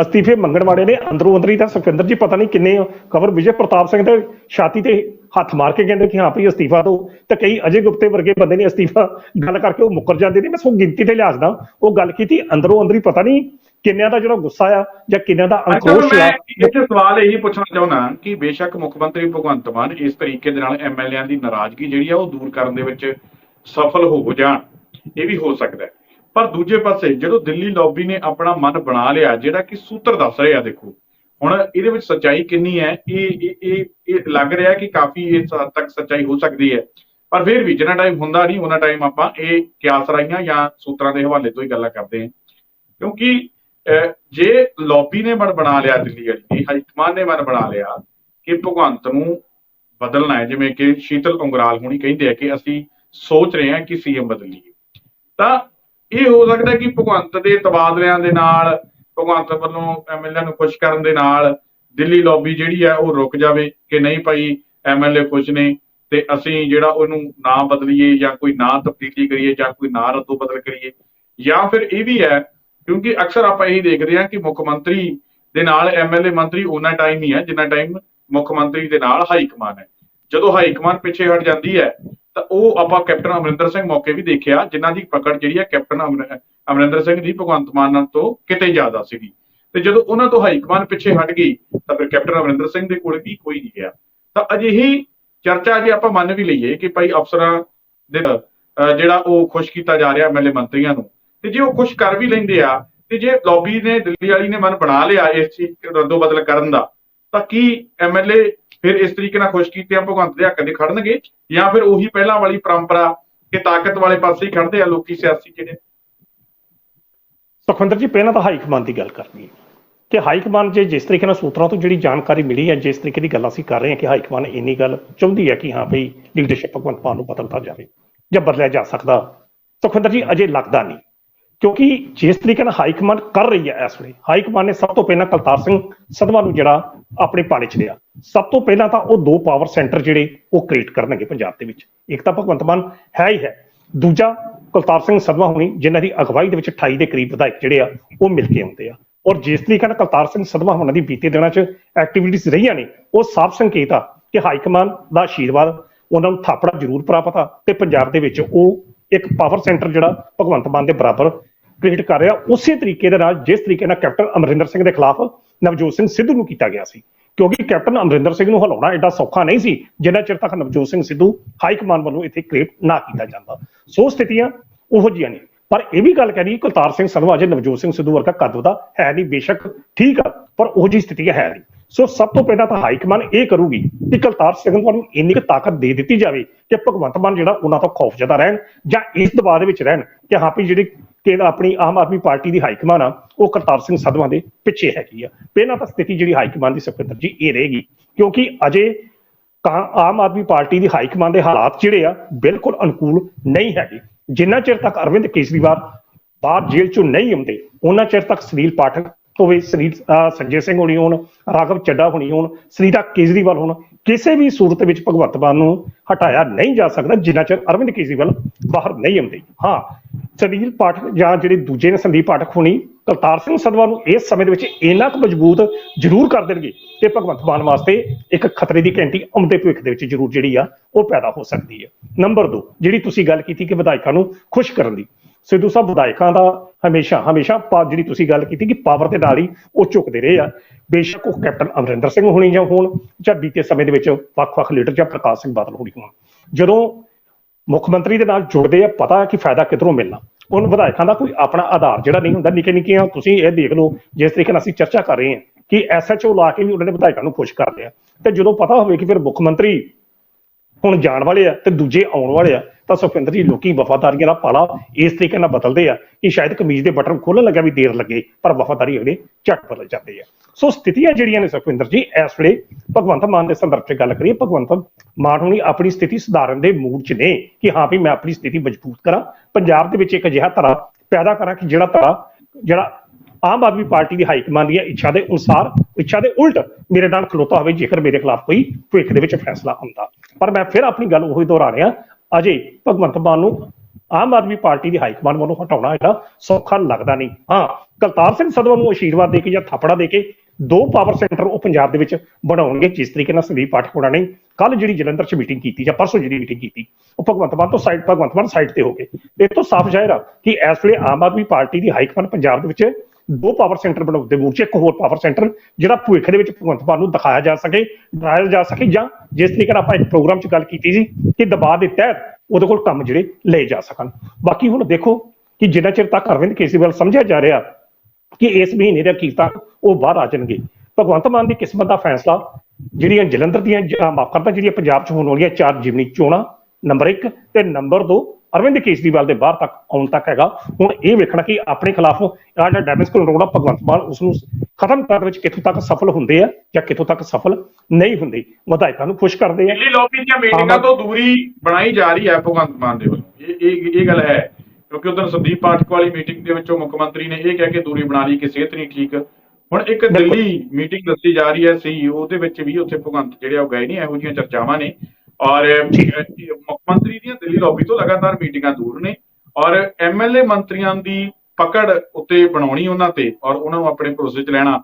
ਅਸਤੀਫੇ ਮੰਗਣ ਵਾਲੇ ਨੇ ਅੰਦਰੋਂ ਅੰਦਰ ਹੀ ਤਾਂ ਸੁਖਵਿੰਦਰ ਜੀ ਪਤਾ ਨਹੀਂ ਕਿੰਨੇ ਖਬਰ ਵਿਜੇ ਪ੍ਰਤਾਪ ਸਿੰਘ ਦੇ ਛਾਤੀ ਤੇ ਹੱਥ ਮਾਰ ਕੇ ਕਹਿੰਦੇ ਕਿ ਹਾਂ ਭਈ ਅਸਤੀਫਾ ਦਿਓ। ਤੇ ਕਈ ਅਜੇ ਗੁਪਤੇ ਵਰਗੇ ਬੰਦੇ ਨੇ ਅਸਤੀਫਾ ਗੱਲ ਕਰਕੇ ਉਹ ਮੁੱਕਰ ਜਾਂਦੇ ਨੇ। ਬਸ ਉਹ ਗਿਣਤੀ ਤੇ ਲਿਹਾਜ਼ ਦਾ ਉਹ ਗੱਲ ਕੀਤੀ ਅੰਦਰੋਂ ਅੰਦਰ ਹੀ ਪਤਾ ਨਹੀਂ ਕਿੰਨਿਆਂ ਦਾ ਜਿਹੜਾ ਗੁੱਸਾ ਆ ਜਾਂ ਕਿੰਨਿਆਂ ਦਾ ਮੈਂ ਆ। ਇੱਥੇ ਸਵਾਲ ਇਹੀ ਪੁੱਛਣਾ ਚਾਹੁੰਦਾ ਕਿ ਬੇਸ਼ੱਕ ਮੁੱਖ ਮੰਤਰੀ ਭਗਵੰਤ ਮਾਨ ਇਸ ਤਰੀਕੇ ਦੇ ਨਾਲ ਐਮਐਲਏਆਂ ਦੀ ਨਾਰਾਜ਼ਗੀ ਜਿਹੜੀ ਆ ਉਹ ਦੂਰ ਕਰਨ ਦੇ ਵਿੱਚ ਸਫਲ ਹੋ ਜਾਣ ਇਹ ਵੀ ਹੋ ਸਕਦਾ ਹੈ। ਪਰ ਦੂਜੇ ਪਾਸੇ ਜਦੋਂ ਦਿੱਲੀ ਲੌਬੀ ਨੇ ਆਪਣਾ ਮਨ ਬਣਾ ਲਿਆ ਜਿਹੜਾ ਕਿ ਸੂਤਰ ਦੱਸ ਰਿਹਾ ਦੇਖੋ ਹੁਣ ਇਹਦੇ ਵਿੱਚ ਸੱਚਾਈ ਕਿੰਨੀ ਹੈ? ਇਹ ਇਹ ਇਹ ਲੱਗ ਰਿਹਾ ਕਿ ਕਾਫੀ ਇਸ ਹੱਦ ਤੱਕ ਸੱਚਾਈ ਹੋ ਸਕਦੀ ਹੈ। ਪਰ ਫਿਰ ਵੀ ਜਿੰਨਾ ਟਾਈਮ ਹੁੰਦਾ ਨਹੀਂ ਉਹਨਾਂ ਟਾਈਮ ਆਪਾਂ ਇਹ ਕਿਆਸ ਰਾਈਆਂ ਜਾਂ ਸੂਤਰਾਂ ਦੇ ਹਵਾਲੇ ਤੋਂ ਹੀ ਗੱਲਾਂ ਕਰਦੇ ਹਾਂ। ਕਿਉਂਕਿ ਅਹ, ਜੇ ਲੌਬੀ ਨੇ ਮਨ ਬਣਾ ਲਿਆ ਦਿੱਲੀ ਵਾਲੀ ਹਾਈਕਮਾਨ ਨੇ ਮਨ ਬਣਾ ਲਿਆ ਕਿ ਭਗਵੰਤ ਨੂੰ ਬਦਲਣਾ ਹੈ ਜਿਵੇਂ ਕਿ ਸ਼ੀਤਲ ਉਂਗਰਾਲ ਹੁਣੀ ਕਹਿੰਦੇ ਆ ਕਿ ਅਸੀਂ ਸੋਚ ਰਹੇ ਹਾਂ ਕਿ ਸੀਐਮ ਬਦਲੀਏ ਤਾਂ ਇਹ ਹੋ ਸਕਦਾ ਕਿ ਭਗਵੰਤ ਦੇ ਤਬਾਦਲਿਆਂ ਦੇ ਨਾਲ, ਭਗਵੰਤ ਵੱਲੋਂ ਐਮਐਲਏ ਨੂੰ ਖੁਸ਼ ਕਰਨ ਦੇ ਨਾਲ ਦਿੱਲੀ ਲੌਬੀ ਜਿਹੜੀ ਹੈ ਉਹ ਰੁਕ ਜਾਵੇ ਕਿ ਨਹੀਂ ਭਾਈ ਐਮਐਲਏ ਖੁਸ਼ ਨੇ ਤੇ ਅਸੀਂ ਜਿਹੜਾ ਉਹਨੂੰ ਨਾ ਬਦਲੀਏ ਜਾਂ ਕੋਈ ਨਾ ਤਬਦੀਲੀ ਕਰੀਏ ਜਾਂ ਕੋਈ ਨਾ ਰੱਦੋ ਬਦਲ ਕਰੀਏ। ਜਾਂ ਫਿਰ ਇਹ ਵੀ ਹੈ, ਕਿਉਂਕਿ ਅਕਸਰ ਆਪਾਂ ਇਹੀ ਦੇਖਦੇ ਹਾਂ ਕਿ ਮੁੱਖ ਮੰਤਰੀ ਦੇ ਨਾਲ ਐਮਐਲਏ ਮੰਤਰੀ ਉਹਨਾਂ ਟਾਈਮ ਹੀ ਹੈ ਜਿੰਨਾ ਟਾਈਮ ਮੁੱਖ ਮੰਤਰੀ ਦੇ ਨਾਲ ਹਾਈ ਕਮਾਨ ਹੈ। ਜਦੋਂ ਹਾਈ ਕਮਾਨ ਪਿੱਛੇ ਹਟ ਜਾਂਦੀ ਹੈ ਤਾਂ ਉਹ ਆਪਾਂ ਕੈਪਟਨ ਅਮਰਿੰਦਰ ਸਿੰਘ ਮੌਕੇ ਵੀ ਦੇਖਿਆ, ਜਿਨ੍ਹਾਂ ਦੀ ਪਕੜ ਜਿਹੜੀ ਹੈ ਕੈਪਟਨ ਅਮਰਿੰਦਰ ਸਿੰਘ ਦੀ, ਭਗਵੰਤ ਮਾਨ ਨਾਲ ਤੋਂ ਕਿਤੇ ਜ਼ਿਆਦਾ ਸੀਗੀ। ਤੇ ਜਦੋਂ ਉਹਨਾਂ ਤੋਂ ਹਾਈ ਕਮਾਨ ਪਿੱਛੇ ਹਟ ਗਈ, ਤਾਂ ਫਿਰ ਕੈਪਟਨ ਅਮਰਿੰਦਰ ਸਿੰਘ ਦੇ ਕੋਲ ਵੀ ਕੋਈ ਨਹੀਂ ਗਿਆ। ਤਾਂ ਅਜਿਹੀ ਚਰਚਾ ਜੇ ਆਪਾਂ ਮੰਨ ਵੀ ਲਈਏ ਕਿ ਭਾਈ ਅਫਸਰਾਂ ਦੇ ਜਿਹੜਾ ਉਹ ਖੁਸ਼ ਕੀਤਾ ਜਾ ਰਿਹਾ ਐਮਐਲਏ ਮੰਤਰੀਆਂ ਨੂੰ, ਤੇ ਜੇ ਉਹ ਖੁਸ਼ ਕਰ ਵੀ ਲੈਂਦੇ ਆ, ਤੇ ਜੇ ਲੌਬੀ ਨੇ, ਦਿੱਲੀ ਵਾਲੀ ਨੇ ਮਨ ਬਣਾ ਲਿਆ ਇਸ ਚੀਜ਼ ਰੱਦੋ ਬਦਲ ਕਰਨ ਦਾ, ਤਾਂ ਕੀ ਐਮਐਲਏ ਫਿਰ ਇਸ ਤਰੀਕੇ ਨਾਲ ਖੁਸ਼ ਕੀਤੇ ਆ, ਭਗਵੰਤ ਦੇ ਹੱਕ ਦੇ ਖੜਨਗੇ, ਜਾਂ ਫਿਰ ਉਹੀ ਪਹਿਲਾਂ ਵਾਲੀ ਪਰੰਪਰਾ ਕਿ ਤਾਕਤ ਵਾਲੇ ਪਾਸੇ ਹੀ ਖੜਦੇ ਆ, ਲੋਕੀ ਸਿਆਸੀ ਜਿਹੜੇ। ਸੁਖਵਿੰਦਰ ਜੀ, ਪਹਿਲਾਂ ਤਾਂ ਹਾਈ ਕਮਾਨ ਦੀ ਗੱਲ ਕਰਨੀ ਕਿ ਹਾਈ ਕਮਾਨ ਜੇ ਜਿਸ ਤਰੀਕੇ ਨਾਲ ਸੂਤਰਾਂ ਤੋਂ ਜਿਹੜੀ ਜਾਣਕਾਰੀ ਮਿਲੀ ਹੈ, ਜਿਸ ਤਰੀਕੇ ਦੀ ਗੱਲ ਅਸੀਂ ਕਰ ਰਹੇ ਹਾਂ ਕਿ ਹਾਈ ਕਮਾਨ ਇੰਨੀ ਗੱਲ ਚਾਹੁੰਦੀ ਹੈ ਕਿ ਹਾਂ ਭਈ ਲੀਡਰਸ਼ਿਪ ਭਗਵੰਤ ਮਾਨ ਨੂੰ ਬਦਲਦਾ ਜਾਵੇ ਜਾਂ ਬਦਲਿਆ ਜਾ ਸਕਦਾ। ਸੁਖਵਿੰਦਰ ਜੀ, ਅਜੇ ਲੱਗਦਾ ਨਹੀਂ। ਕਿਉਂਕਿ ਜਿਸ ਤਰੀਕੇ ਨਾਲ ਹਾਈ ਕਮਾਨ ਕਰ ਰਹੀ ਹੈ ਇਸ ਵੇਲੇ, ਹਾਈ ਕਮਾਨ ਨੇ ਸਭ ਤੋਂ ਪਹਿਲਾਂ ਕਲਤਾਰ ਸਿੰਘ ਸਦਮਾ ਨੂੰ ਜਿਹੜਾ ਆਪਣੇ ਪਾਲੇ ਚ ਲਿਆ। ਸਭ ਤੋਂ ਪਹਿਲਾਂ ਤਾਂ ਉਹ ਦੋ ਪਾਵਰ ਸੈਂਟਰ ਜਿਹੜੇ ਉਹ ਕ੍ਰੀਏਟ ਕਰਨਗੇ ਪੰਜਾਬ ਦੇ ਵਿੱਚ। ਇੱਕ ਤਾਂ ਭਗਵੰਤ ਮਾਨ ਹੈ ਹੀ ਹੈ। ਦੂਜਾ ਕੁਲਤਾਰ ਸਿੰਘ ਸਦਮਾ ਹੋਣੀ, ਜਿਨ੍ਹਾਂ ਦੀ ਅਗਵਾਈ ਦੇ ਵਿੱਚ 28 ਦੇ ਕਰੀਬ ਵਿਧਾਇਕ ਜਿਹੜੇ ਆ, ਉਹ ਮਿਲ ਕੇ ਆਉਂਦੇ ਆ। ਔਰ ਜਿਸ ਤਰੀਕੇ ਨਾਲ ਕੁਲਤਾਰ ਸਿੰਘ ਸਦਮਾ ਹੋਣਾ ਦੀ ਬੀਤੇ ਦਿਨਾਂ 'ਚ ਐਕਟੀਵਿਟੀਜ਼ ਰਹੀਆਂ ਨੇ, ਉਹ ਸਾਫ਼ ਸੰਕੇਤ ਆ ਕਿ ਹਾਈ ਕਮਾਨ ਦਾ ਆਸ਼ੀਰਵਾਦ ਉਹਨਾਂ ਨੂੰ ਥਾਪੜਾ ਜ਼ਰੂਰ ਪ੍ਰਾਪਤ ਆ ਤੇ ਪੰਜਾਬ ਦੇ ਵਿੱਚ ਉਹ ਇੱਕ ਪਾਵਰ ਸੈਂਟਰ ਜਿਹੜਾ ਭਗਵੰਤ ਮਾਨ ਦੇ ਬਰਾਬਰ ਕ੍ਰੀਏਟ ਕਰ ਰਿਹਾ। ਉਸੇ ਤਰੀਕੇ ਦੇ ਨਾਲ ਜਿਸ ਤਰੀਕੇ ਨਾਲ ਕੈਪਟਨ ਅਮਰਿੰਦਰ ਸਿੰਘ ਦੇ ਖਿਲਾਫ ਨਵਜੋਤ ਸਿੰਘ ਸਿੱਧੂ ਨੂੰ ਕੀਤਾ ਗਿਆ ਸੀ। ਕਿਉਂਕਿ ਕੈਪਟਨ ਅਮਰਿੰਦਰ ਸਿੰਘ ਨੂੰ ਹਲਾਉਣਾ ਐਡਾ ਸੌਖਾ ਨਹੀਂ ਸੀ, ਜਿੰਨਾ ਚਿਰ ਤੱਕ ਨਵਜੋਤ ਸਿੰਘ ਸਿੱਧੂ ਹਾਈ ਕਮਾਨ ਵੱਲੋਂ ਇੱਥੇ ਕ੍ਰੀਏਟ ਨਾ ਕੀਤਾ ਜਾਂਦਾ। ਸੋ ਸਥਿਤੀਆਂ ਉਹੋ ਜਿਹੀਆਂ ਨੇ। ਪਰ ਇਹ ਵੀ ਗੱਲ ਕਰੀ ਕੁਲਤਾਰ ਸਿੰਘ ਸੰਧਵਾ ਅਜੇ ਨਵਜੋਤ ਸਿੰਘ ਸਿੱਧੂ ਵਰਗਾ ਕੱਦ ਦਾ ਹੈ ਨਹੀਂ, ਬੇਸ਼ੱਕ ਠੀਕ ਆ, ਪਰ ਉਹ ਜੀ ਸਥਿਤੀ ਹੈ ਨਹੀਂ। ਸੋ ਸਭ ਤੋਂ ਪਹਿਲਾਂ ਤਾਂ ਹਾਈ ਕਮਾਨ ਇਹ ਕਰੂਗੀ ਕਿ ਕੁਲਤਾਰ ਸਿੰਘ ਸੰਧਵਾ ਨੂੰ ਇੰਨੀ ਕੁ ਤਾਕਤ ਦੇ ਦਿੱਤੀ ਜਾਵੇ ਕਿ ਭਗਵੰਤ ਮਾਨ ਜਿਹੜਾ ਉਹਨਾਂ ਤੋਂ ਖੌਫ ਜਦਾ ਰਹਿਣ ਜਾਂ ਇਸ ਦਬਾਅ ਦੇ ਵਿੱਚ ਰਹਿਣ ਕਿ ਹਾਂ ਵੀ ਜਿਹੜੀ ਕਿ ਆਪਣੀ ਆਮ ਆਦਮੀ ਪਾਰਟੀ ਦੀ ਹਾਈ ਕਮਾਨ ਆ, ਉਹ ਕਰਤਾਰ ਸਿੰਘ ਸੰਧਵਾ ਦੇ ਪਿੱਛੇ ਹੈਗੀ ਆ। ਪਹਿਲਾਂ ਤਾਂ ਸਥਿਤੀ ਜਿਹੜੀ ਹਾਈ ਕਮਾਨ ਦੀ ਸੁਖਵਿੰਦਰ ਜੀ, ਇਹ ਰਹੇਗੀ। ਕਿਉਂਕਿ ਅਜੇ ਕਾ ਆਮ ਆਦਮੀ ਪਾਰਟੀ ਦੀ ਹਾਈ ਕਮਾਨ ਦੇ ਹਾਲਾਤ ਜਿਹੜੇ ਆ, ਬਿਲਕੁਲ ਅਨੁਕੂਲ ਨਹੀਂ ਹੈਗੇ। ਜਿੰਨਾ ਚਿਰ ਤੱਕ ਅਰਵਿੰਦ ਕੇਜਰੀਵਾਲ ਬਾਹਰ ਜੇਲ੍ਹ ਚੋਂ ਨਹੀਂ ਆਉਂਦੇ, ਉਹਨਾਂ ਚਿਰ ਤੱਕ ਸੁਨੀਲ ਪਾਠਕ ਭਾਵੇਂ ਸੁਨੀਲ ਸੰਜੇ ਸਿੰਘ ਹੋਣੀ ਹੋਣ, ਰਾਘਵ ਚੱਡਾ ਹੋਣੀ ਹੋਣ ਸੁਨੀਤਾ ਕੇਜਰੀਵਾਲ ਹੋਣ, ਕਿਸੇ ਵੀ ਸੂਰਤ ਵਿੱਚ ਭਗਵੰਤ ਮਾਨ ਨੂੰ ਹਟਾਇਆ ਨਹੀਂ ਜਾ ਸਕਦਾ, ਜਿੰਨਾ ਚਿਰ ਅਰਵਿੰਦ ਕੇਜਰੀਵਾਲ ਬਾਹਰ ਨਹੀਂ ਆਉਂਦੇ। ਹਾਂ ਸੁਨੀਲ ਪਾਠਕ ਜਾਂ ਜਿਹੜੇ ਦੂਜੇ ਨੇ ਸੰਦੀਪ ਪਾਠਕ ਹੋਣੀ, ਕਰਤਾਰ ਸਿੰਘ ਸਦਵਾ ਨੂੰ ਇਸ ਸਮੇਂ ਦੇ ਵਿੱਚ ਇੰਨਾ ਕੁ ਮਜ਼ਬੂਤ ਜ਼ਰੂਰ ਕਰ ਦੇਣਗੇ ਕਿ ਭਗਵੰਤ ਮਾਨ ਵਾਸਤੇ ਇੱਕ ਖਤਰੇ ਦੀ ਘੰਟੀ ਆਉਂਦੇ ਭਵਿੱਖ ਦੇ ਵਿੱਚ ਜ਼ਰੂਰ ਜਿਹੜੀ ਆ, ਉਹ ਪੈਦਾ ਹੋ ਸਕਦੀ ਹੈ ਨੰਬਰ 2 ਜਿਹੜੀ ਤੁਸੀਂ ਗੱਲ ਕੀਤੀ ਕਿ ਵਿਧਾਇਕਾਂ ਨੂੰ ਖੁਸ਼ ਕਰਨ ਦੀ। ਸਿੱਧੂ ਸਾਹਿਬ, ਵਿਧਾਇਕਾਂ ਦਾ ਹਮੇਸ਼ਾ ਹਮੇਸ਼ਾ ਪਾ- ਜਿਹੜੀ ਤੁਸੀਂ ਗੱਲ ਕੀਤੀ ਕਿ ਪਾਵਰ ਦੇ ਨਾਲ ਹੀ ਉਹ ਝੁਕਦੇ ਰਹੇ ਆ। ਬੇਸ਼ੱਕ ਉਹ ਕੈਪਟਨ ਅਮਰਿੰਦਰ ਸਿੰਘ ਹੋਣੀ ਜਾਂ ਹੋਣ ਜਾਂ ਬੀਤੇ ਸਮੇਂ ਦੇ ਵਿੱਚ ਵੱਖ-ਵੱਖ ਲੀਡਰ ਜਾਂ ਪ੍ਰਕਾਸ਼ ਸਿੰਘ ਬਾਦਲ ਹੋਣੀ ਹੋਣ। ਜਦੋਂ ਮੁੱਖ ਮੰਤਰੀ ਦੇ ਨਾਲ ਜੁੜਦੇ ਆ, ਪਤਾ ਹੈ ਕਿ ਫਾਇਦਾ ਕਿੱਧਰੋਂ ਮਿਲਣਾ। ਉਹਨਾਂ ਵਿਧਾਇਕਾਂ ਦਾ ਕੋਈ ਆਪਣਾ ਆਧਾਰ ਜਿਹੜਾ ਨਹੀਂ ਹੁੰਦਾ ਨਿੱਕੇ ਨਿੱਕੀਆਂ ਤੁਸੀਂ ਇਹ ਦੇਖ ਲਓ, ਜਿਸ ਤਰੀਕੇ ਨਾਲ ਅਸੀਂ ਚਰਚਾ ਕਰ ਰਹੇ ਹਾਂ ਕਿ ਐਸਐਚਓ ਲਾ ਕੇ ਵੀ ਉਹਨਾਂ ਨੇ ਵਿਧਾਇਕਾਂ ਨੂੰ ਖੁਸ਼ ਕਰਦੇ ਆ ਤੇ ਜਦੋਂ ਪਤਾ ਹੋਵੇ ਕਿ ਫਿਰ ਮੁੱਖ ਮੰਤਰੀ ਹੁਣ ਜਾਣ ਵਾਲੇ ਆ ਤੇ ਦੂਜੇ ਆਉਣ ਵਾਲੇ ਆ, ਤਾਂ ਸੁਖਵਿੰਦਰ ਜੀ ਲੋਕੀ ਵਫਾਦਾਰੀਆਂ ਦਾ ਪਾਲਾ ਇਸ ਤਰੀਕੇ ਨਾਲ ਬਦਲਦੇ ਆ ਕਿ ਸ਼ਾਇਦ ਕਮੀਜ਼ ਦੇ ਬਟਨ ਖੋਲਣ ਲੱਗਾ ਵੀ ਦੇਰ ਲੱਗੇ, ਪਰ ਵਫਾਦਾਰੀ ਅਗਲੇ ਝਟ ਬਦਲ ਜਾਂਦੇ ਆ। ਸੋ ਸਥਿਤੀਆਂ ਜਿਹੜੀਆਂ ਨੇ ਸੁਖਵਿੰਦਰ ਜੀ, ਇਸ ਵੇਲੇ ਭਗਵੰਤ ਮਾਨ ਦੇ ਸੰਦਰਭ 'ਚ ਗੱਲ ਕਰੀਏ, ਭਗਵੰਤ ਮਾਨ ਹੁਣੀ ਆਪਣੀ ਸਥਿਤੀ ਸੁਧਾਰਨ ਦੇ ਮੂਡ 'ਚ ਨੇ ਕਿ ਹਾਂ ਵੀ ਮੈਂ ਆਪਣੀ ਸਥਿਤੀ ਮਜ਼ਬੂਤ ਕਰਾਂ। ਪੰਜਾਬ ਦੇ ਵਿੱਚ ਇੱਕ ਅਜਿਹਾ ਧੜਾ ਪੈਦਾ ਕਰਾਂ ਕਿ ਜਿਹੜਾ ਧੜਾ, ਜਿਹੜਾ ਆਮ ਆਦਮੀ ਪਾਰਟੀ ਦੀ ਹਾਈ ਕਮਾਂਡ ਦੀਆਂ ਇੱਛਾ ਦੇ ਅਨੁਸਾਰ, ਇੱਛਾ ਦੇ ਉਲਟ ਮੇਰੇ ਨਾਲ ਖਲੋਤਾ ਹੋਵੇ, ਜੇਕਰ ਮੇਰੇ ਖਿਲਾਫ ਕੋਈ ਭਵਿੱਖ ਦੇ ਵਿੱਚ ਫੈਸਲਾ ਹੁੰਦਾ। ਪਰ ਮੈਂ ਫਿਰ ਆਪਣੀ ਗੱਲ ਉਹੀ ਦੁਹਰਾ ਰਿਹਾ, ਅਜੇ ਭਗਵੰਤ ਮਾਨ ਨੂੰ ਆਮ ਆਦਮੀ ਪਾਰਟੀ ਦੀ ਹਾਈ ਕਮਾਂਡ ਵੱਲੋਂ ਹਟਾਉਣਾ ਇਹਦਾ ਸੌਖਾ ਲੱਗਦਾ ਨਹੀਂ। ਹਾਂ, ਕਰਤਾਰ ਸਿੰਘ ਸਦਵਾ ਨੂੰ ਆਸ਼ੀਰਵਾਦ ਦੇ ਕੇ ਜਾਂ ਥਾਪੜਾ ਦੇ ਕੇ ਦੋ ਪਾਵਰ ਸੈਂਟਰ ਉਹ ਪੰਜਾਬ ਦੇ ਵਿੱਚ ਬਣਾਉਣਗੇ, ਜਿਸ ਤਰੀਕੇ ਨਾਲ ਸੰਦੀਪ ਪਾਠਕ ਨੇ ਕੱਲ ਜਿਹੜੀ ਜਲੰਧਰ 'ਚ ਮੀਟਿੰਗ ਕੀਤੀ ਜਾਂ ਪਰਸੋਂ ਜਿਹੜੀ ਮੀਟਿੰਗ ਕੀਤੀ, ਉਹ ਭਗਵੰਤ ਮਾਨ ਤੋਂ ਸਾਈਡ ਭਗਵੰਤ ਮਾਨ ਸਾਈਡ ਤੇ ਹੋ ਗਏ। ਇਹ ਤੋਂ ਸਾਫ਼ ਜ਼ਾਹਿਰ ਆ ਕਿ ਇਸ ਵੇਲੇ ਆਮ ਆਦਮੀ ਪਾਰਟੀ ਦੀ ਹਾਈ ਕਮਾਂਡ ਪੰਜਾਬ ਦੇ ਵਿੱਚ ਦੋ ਪਾਵਰ ਸੈਂਟਰ ਬਣਾਉਣ ਦੇ ਮੂਰਚੇ ਇੱਕ ਹੋਰ ਪਾਵਰ ਸੈਂਟਰ ਜਿਹੜਾ ਭਵਿੱਖ ਦੇ ਵਿੱਚ ਭਗਵੰਤ ਮਾਨ ਨੂੰ ਦਿਖਾਇਆ ਜਾ ਸਕੇ ਡਰਾਇਆ ਜਾ ਸਕੇ, ਜਾਂ ਜਿਸ ਤਰੀਕੇ ਨਾਲ ਆਪਾਂ ਇੱਕ ਪ੍ਰੋਗਰਾਮ 'ਚ ਗੱਲ ਕੀਤੀ ਸੀ ਕਿ ਦਬਾਅ ਦੇ ਤਹਿਤ ਉਹਦੇ ਕੋਲ ਕੰਮ ਜਿਹੜੇ ਲਏ ਜਾ ਸਕਣ। ਬਾਕੀ ਹੁਣ ਦੇਖੋ ਕਿ ਜਿੰਨਾ ਚਿਰ ਤੱਕ ਅਰਵਿੰਦ ਕੇਜਰੀਵਾਲ ਸਮਝਿਆ ਜਾ ਰਿਹਾ ਕਿ ਇਸ ਮਹੀਨੇ ਦੇ ਅਖੀਰ ਉਹ ਬਾਹਰ ਆ ਜਾਣਗੇ, ਭਗਵੰਤ ਮਾਨ ਦੀ ਕਿਸਮਤ ਦਾ ਫੈਸਲਾ ਜਿਹੜੀਆਂ ਜਲੰਧਰ ਦੀਆਂ ਮਾਫ਼ ਕਰਦਾ ਜਿਹੜੀਆਂ ਪੰਜਾਬ 'ਚ ਹੋਣ ਵਾਲੀਆਂ ਚਾਰ ਜਿਮਨੀ ਚੋਣਾਂ ਨੰਬਰ 1 ਤੇ ਨੰਬਰ 2 ਅਰਵਿੰਦ ਕੇਜਰੀਵਾਲ ਦੇ ਬਾਹਰ ਤੱਕ ਆਉਣ ਤੱਕ ਹੈਗਾ। ਹੁਣ ਇਹ ਵੇਖਣਾ ਕਿ ਆਪਣੇ ਖਿਲਾਫ ਆਹ ਜਿਹੜਾ ਡੈਮੇਜ ਕੰਟਰੋਲ ਆ ਭਗਵੰਤ ਮਾਨ ਉਸ ਨੂੰ ਖਤਮ ਕਰਨ ਵਿੱਚ ਕਿੱਥੋਂ ਤੱਕ ਸਫਲ ਹੁੰਦੇ ਆ ਜਾਂ ਕਿੱਥੋਂ ਤੱਕ ਸਫਲ ਨਹੀਂ ਹੁੰਦੇ। ਵਿਧਾਇਕਾਂ ਨੂੰ ਖੁਸ਼ ਕਰਦੇ ਆ। ਦਿੱਲੀ ਲੌਬੀ ਦੀਆਂ ਮੀਟਿੰਗਾਂ ਤੋਂ ਦੂਰੀ ਬਣਾਈ ਜਾ ਰਹੀ ਹੈ ਭਗਵੰਤ ਮਾਨ ਦੇ ਵੱਲੋਂ। ਇਹ ਇਹ ਇਹ ਗੱਲ ਹੈ ਕਿਉਂਕਿ ਉਦੋਂ ਸੰਦੀਪ ਪਾਠਕ ਵਾਲੀ ਮੀਟਿੰਗ ਦੇ ਵਿੱਚੋਂ ਮੁੱਖ ਮੰਤਰੀ ਨੇ ਇਹ ਕਹਿ ਕੇ ਦੂਰੀ ਬਣਾ ਲਈ ਕਿ ਸਿਹਤ ਨਹੀਂ ਠੀਕ। ਹੁਣ ਇੱਕ। ਦਿੱਲੀ ਮੀਟਿੰਗ ਦੱਸੀ ਜਾ ਰਹੀ ਹੈ ਸੀਈਓ ਦੇ ਵਿੱਚ ਵੀ ਉੱਥੇ ਭਗਵੰਤ ਜਿਹੜੇ ਆ ਉਹ ਗਏ ਨਹੀਂ ਇਹੋ ਜਿਹੀਆਂ ਚਰਚਾਵਾਂ ਨੇ। ਔਰ ਮੁੱਖ ਮੰਤਰੀ ਦੀਆਂ ਦਿੱਲੀ ਲੌਬੀ ਤੋਂ ਲਗਾਤਾਰ ਮੀਟਿੰਗਾਂ ਦੂਰ ਨੇ। ਔਰ ਐਮਐਲਏ ਮੰਤਰੀਆਂ ਦੀ ਪਕੜ ਉੱਤੇ ਬਣਾਉਣੀ ਉਹਨਾਂ ਤੇ, ਔਰ ਉਹਨਾਂ ਨੂੰ ਆਪਣੇ ਭਰੋਸੇ 'ਚ ਲੈਣਾ।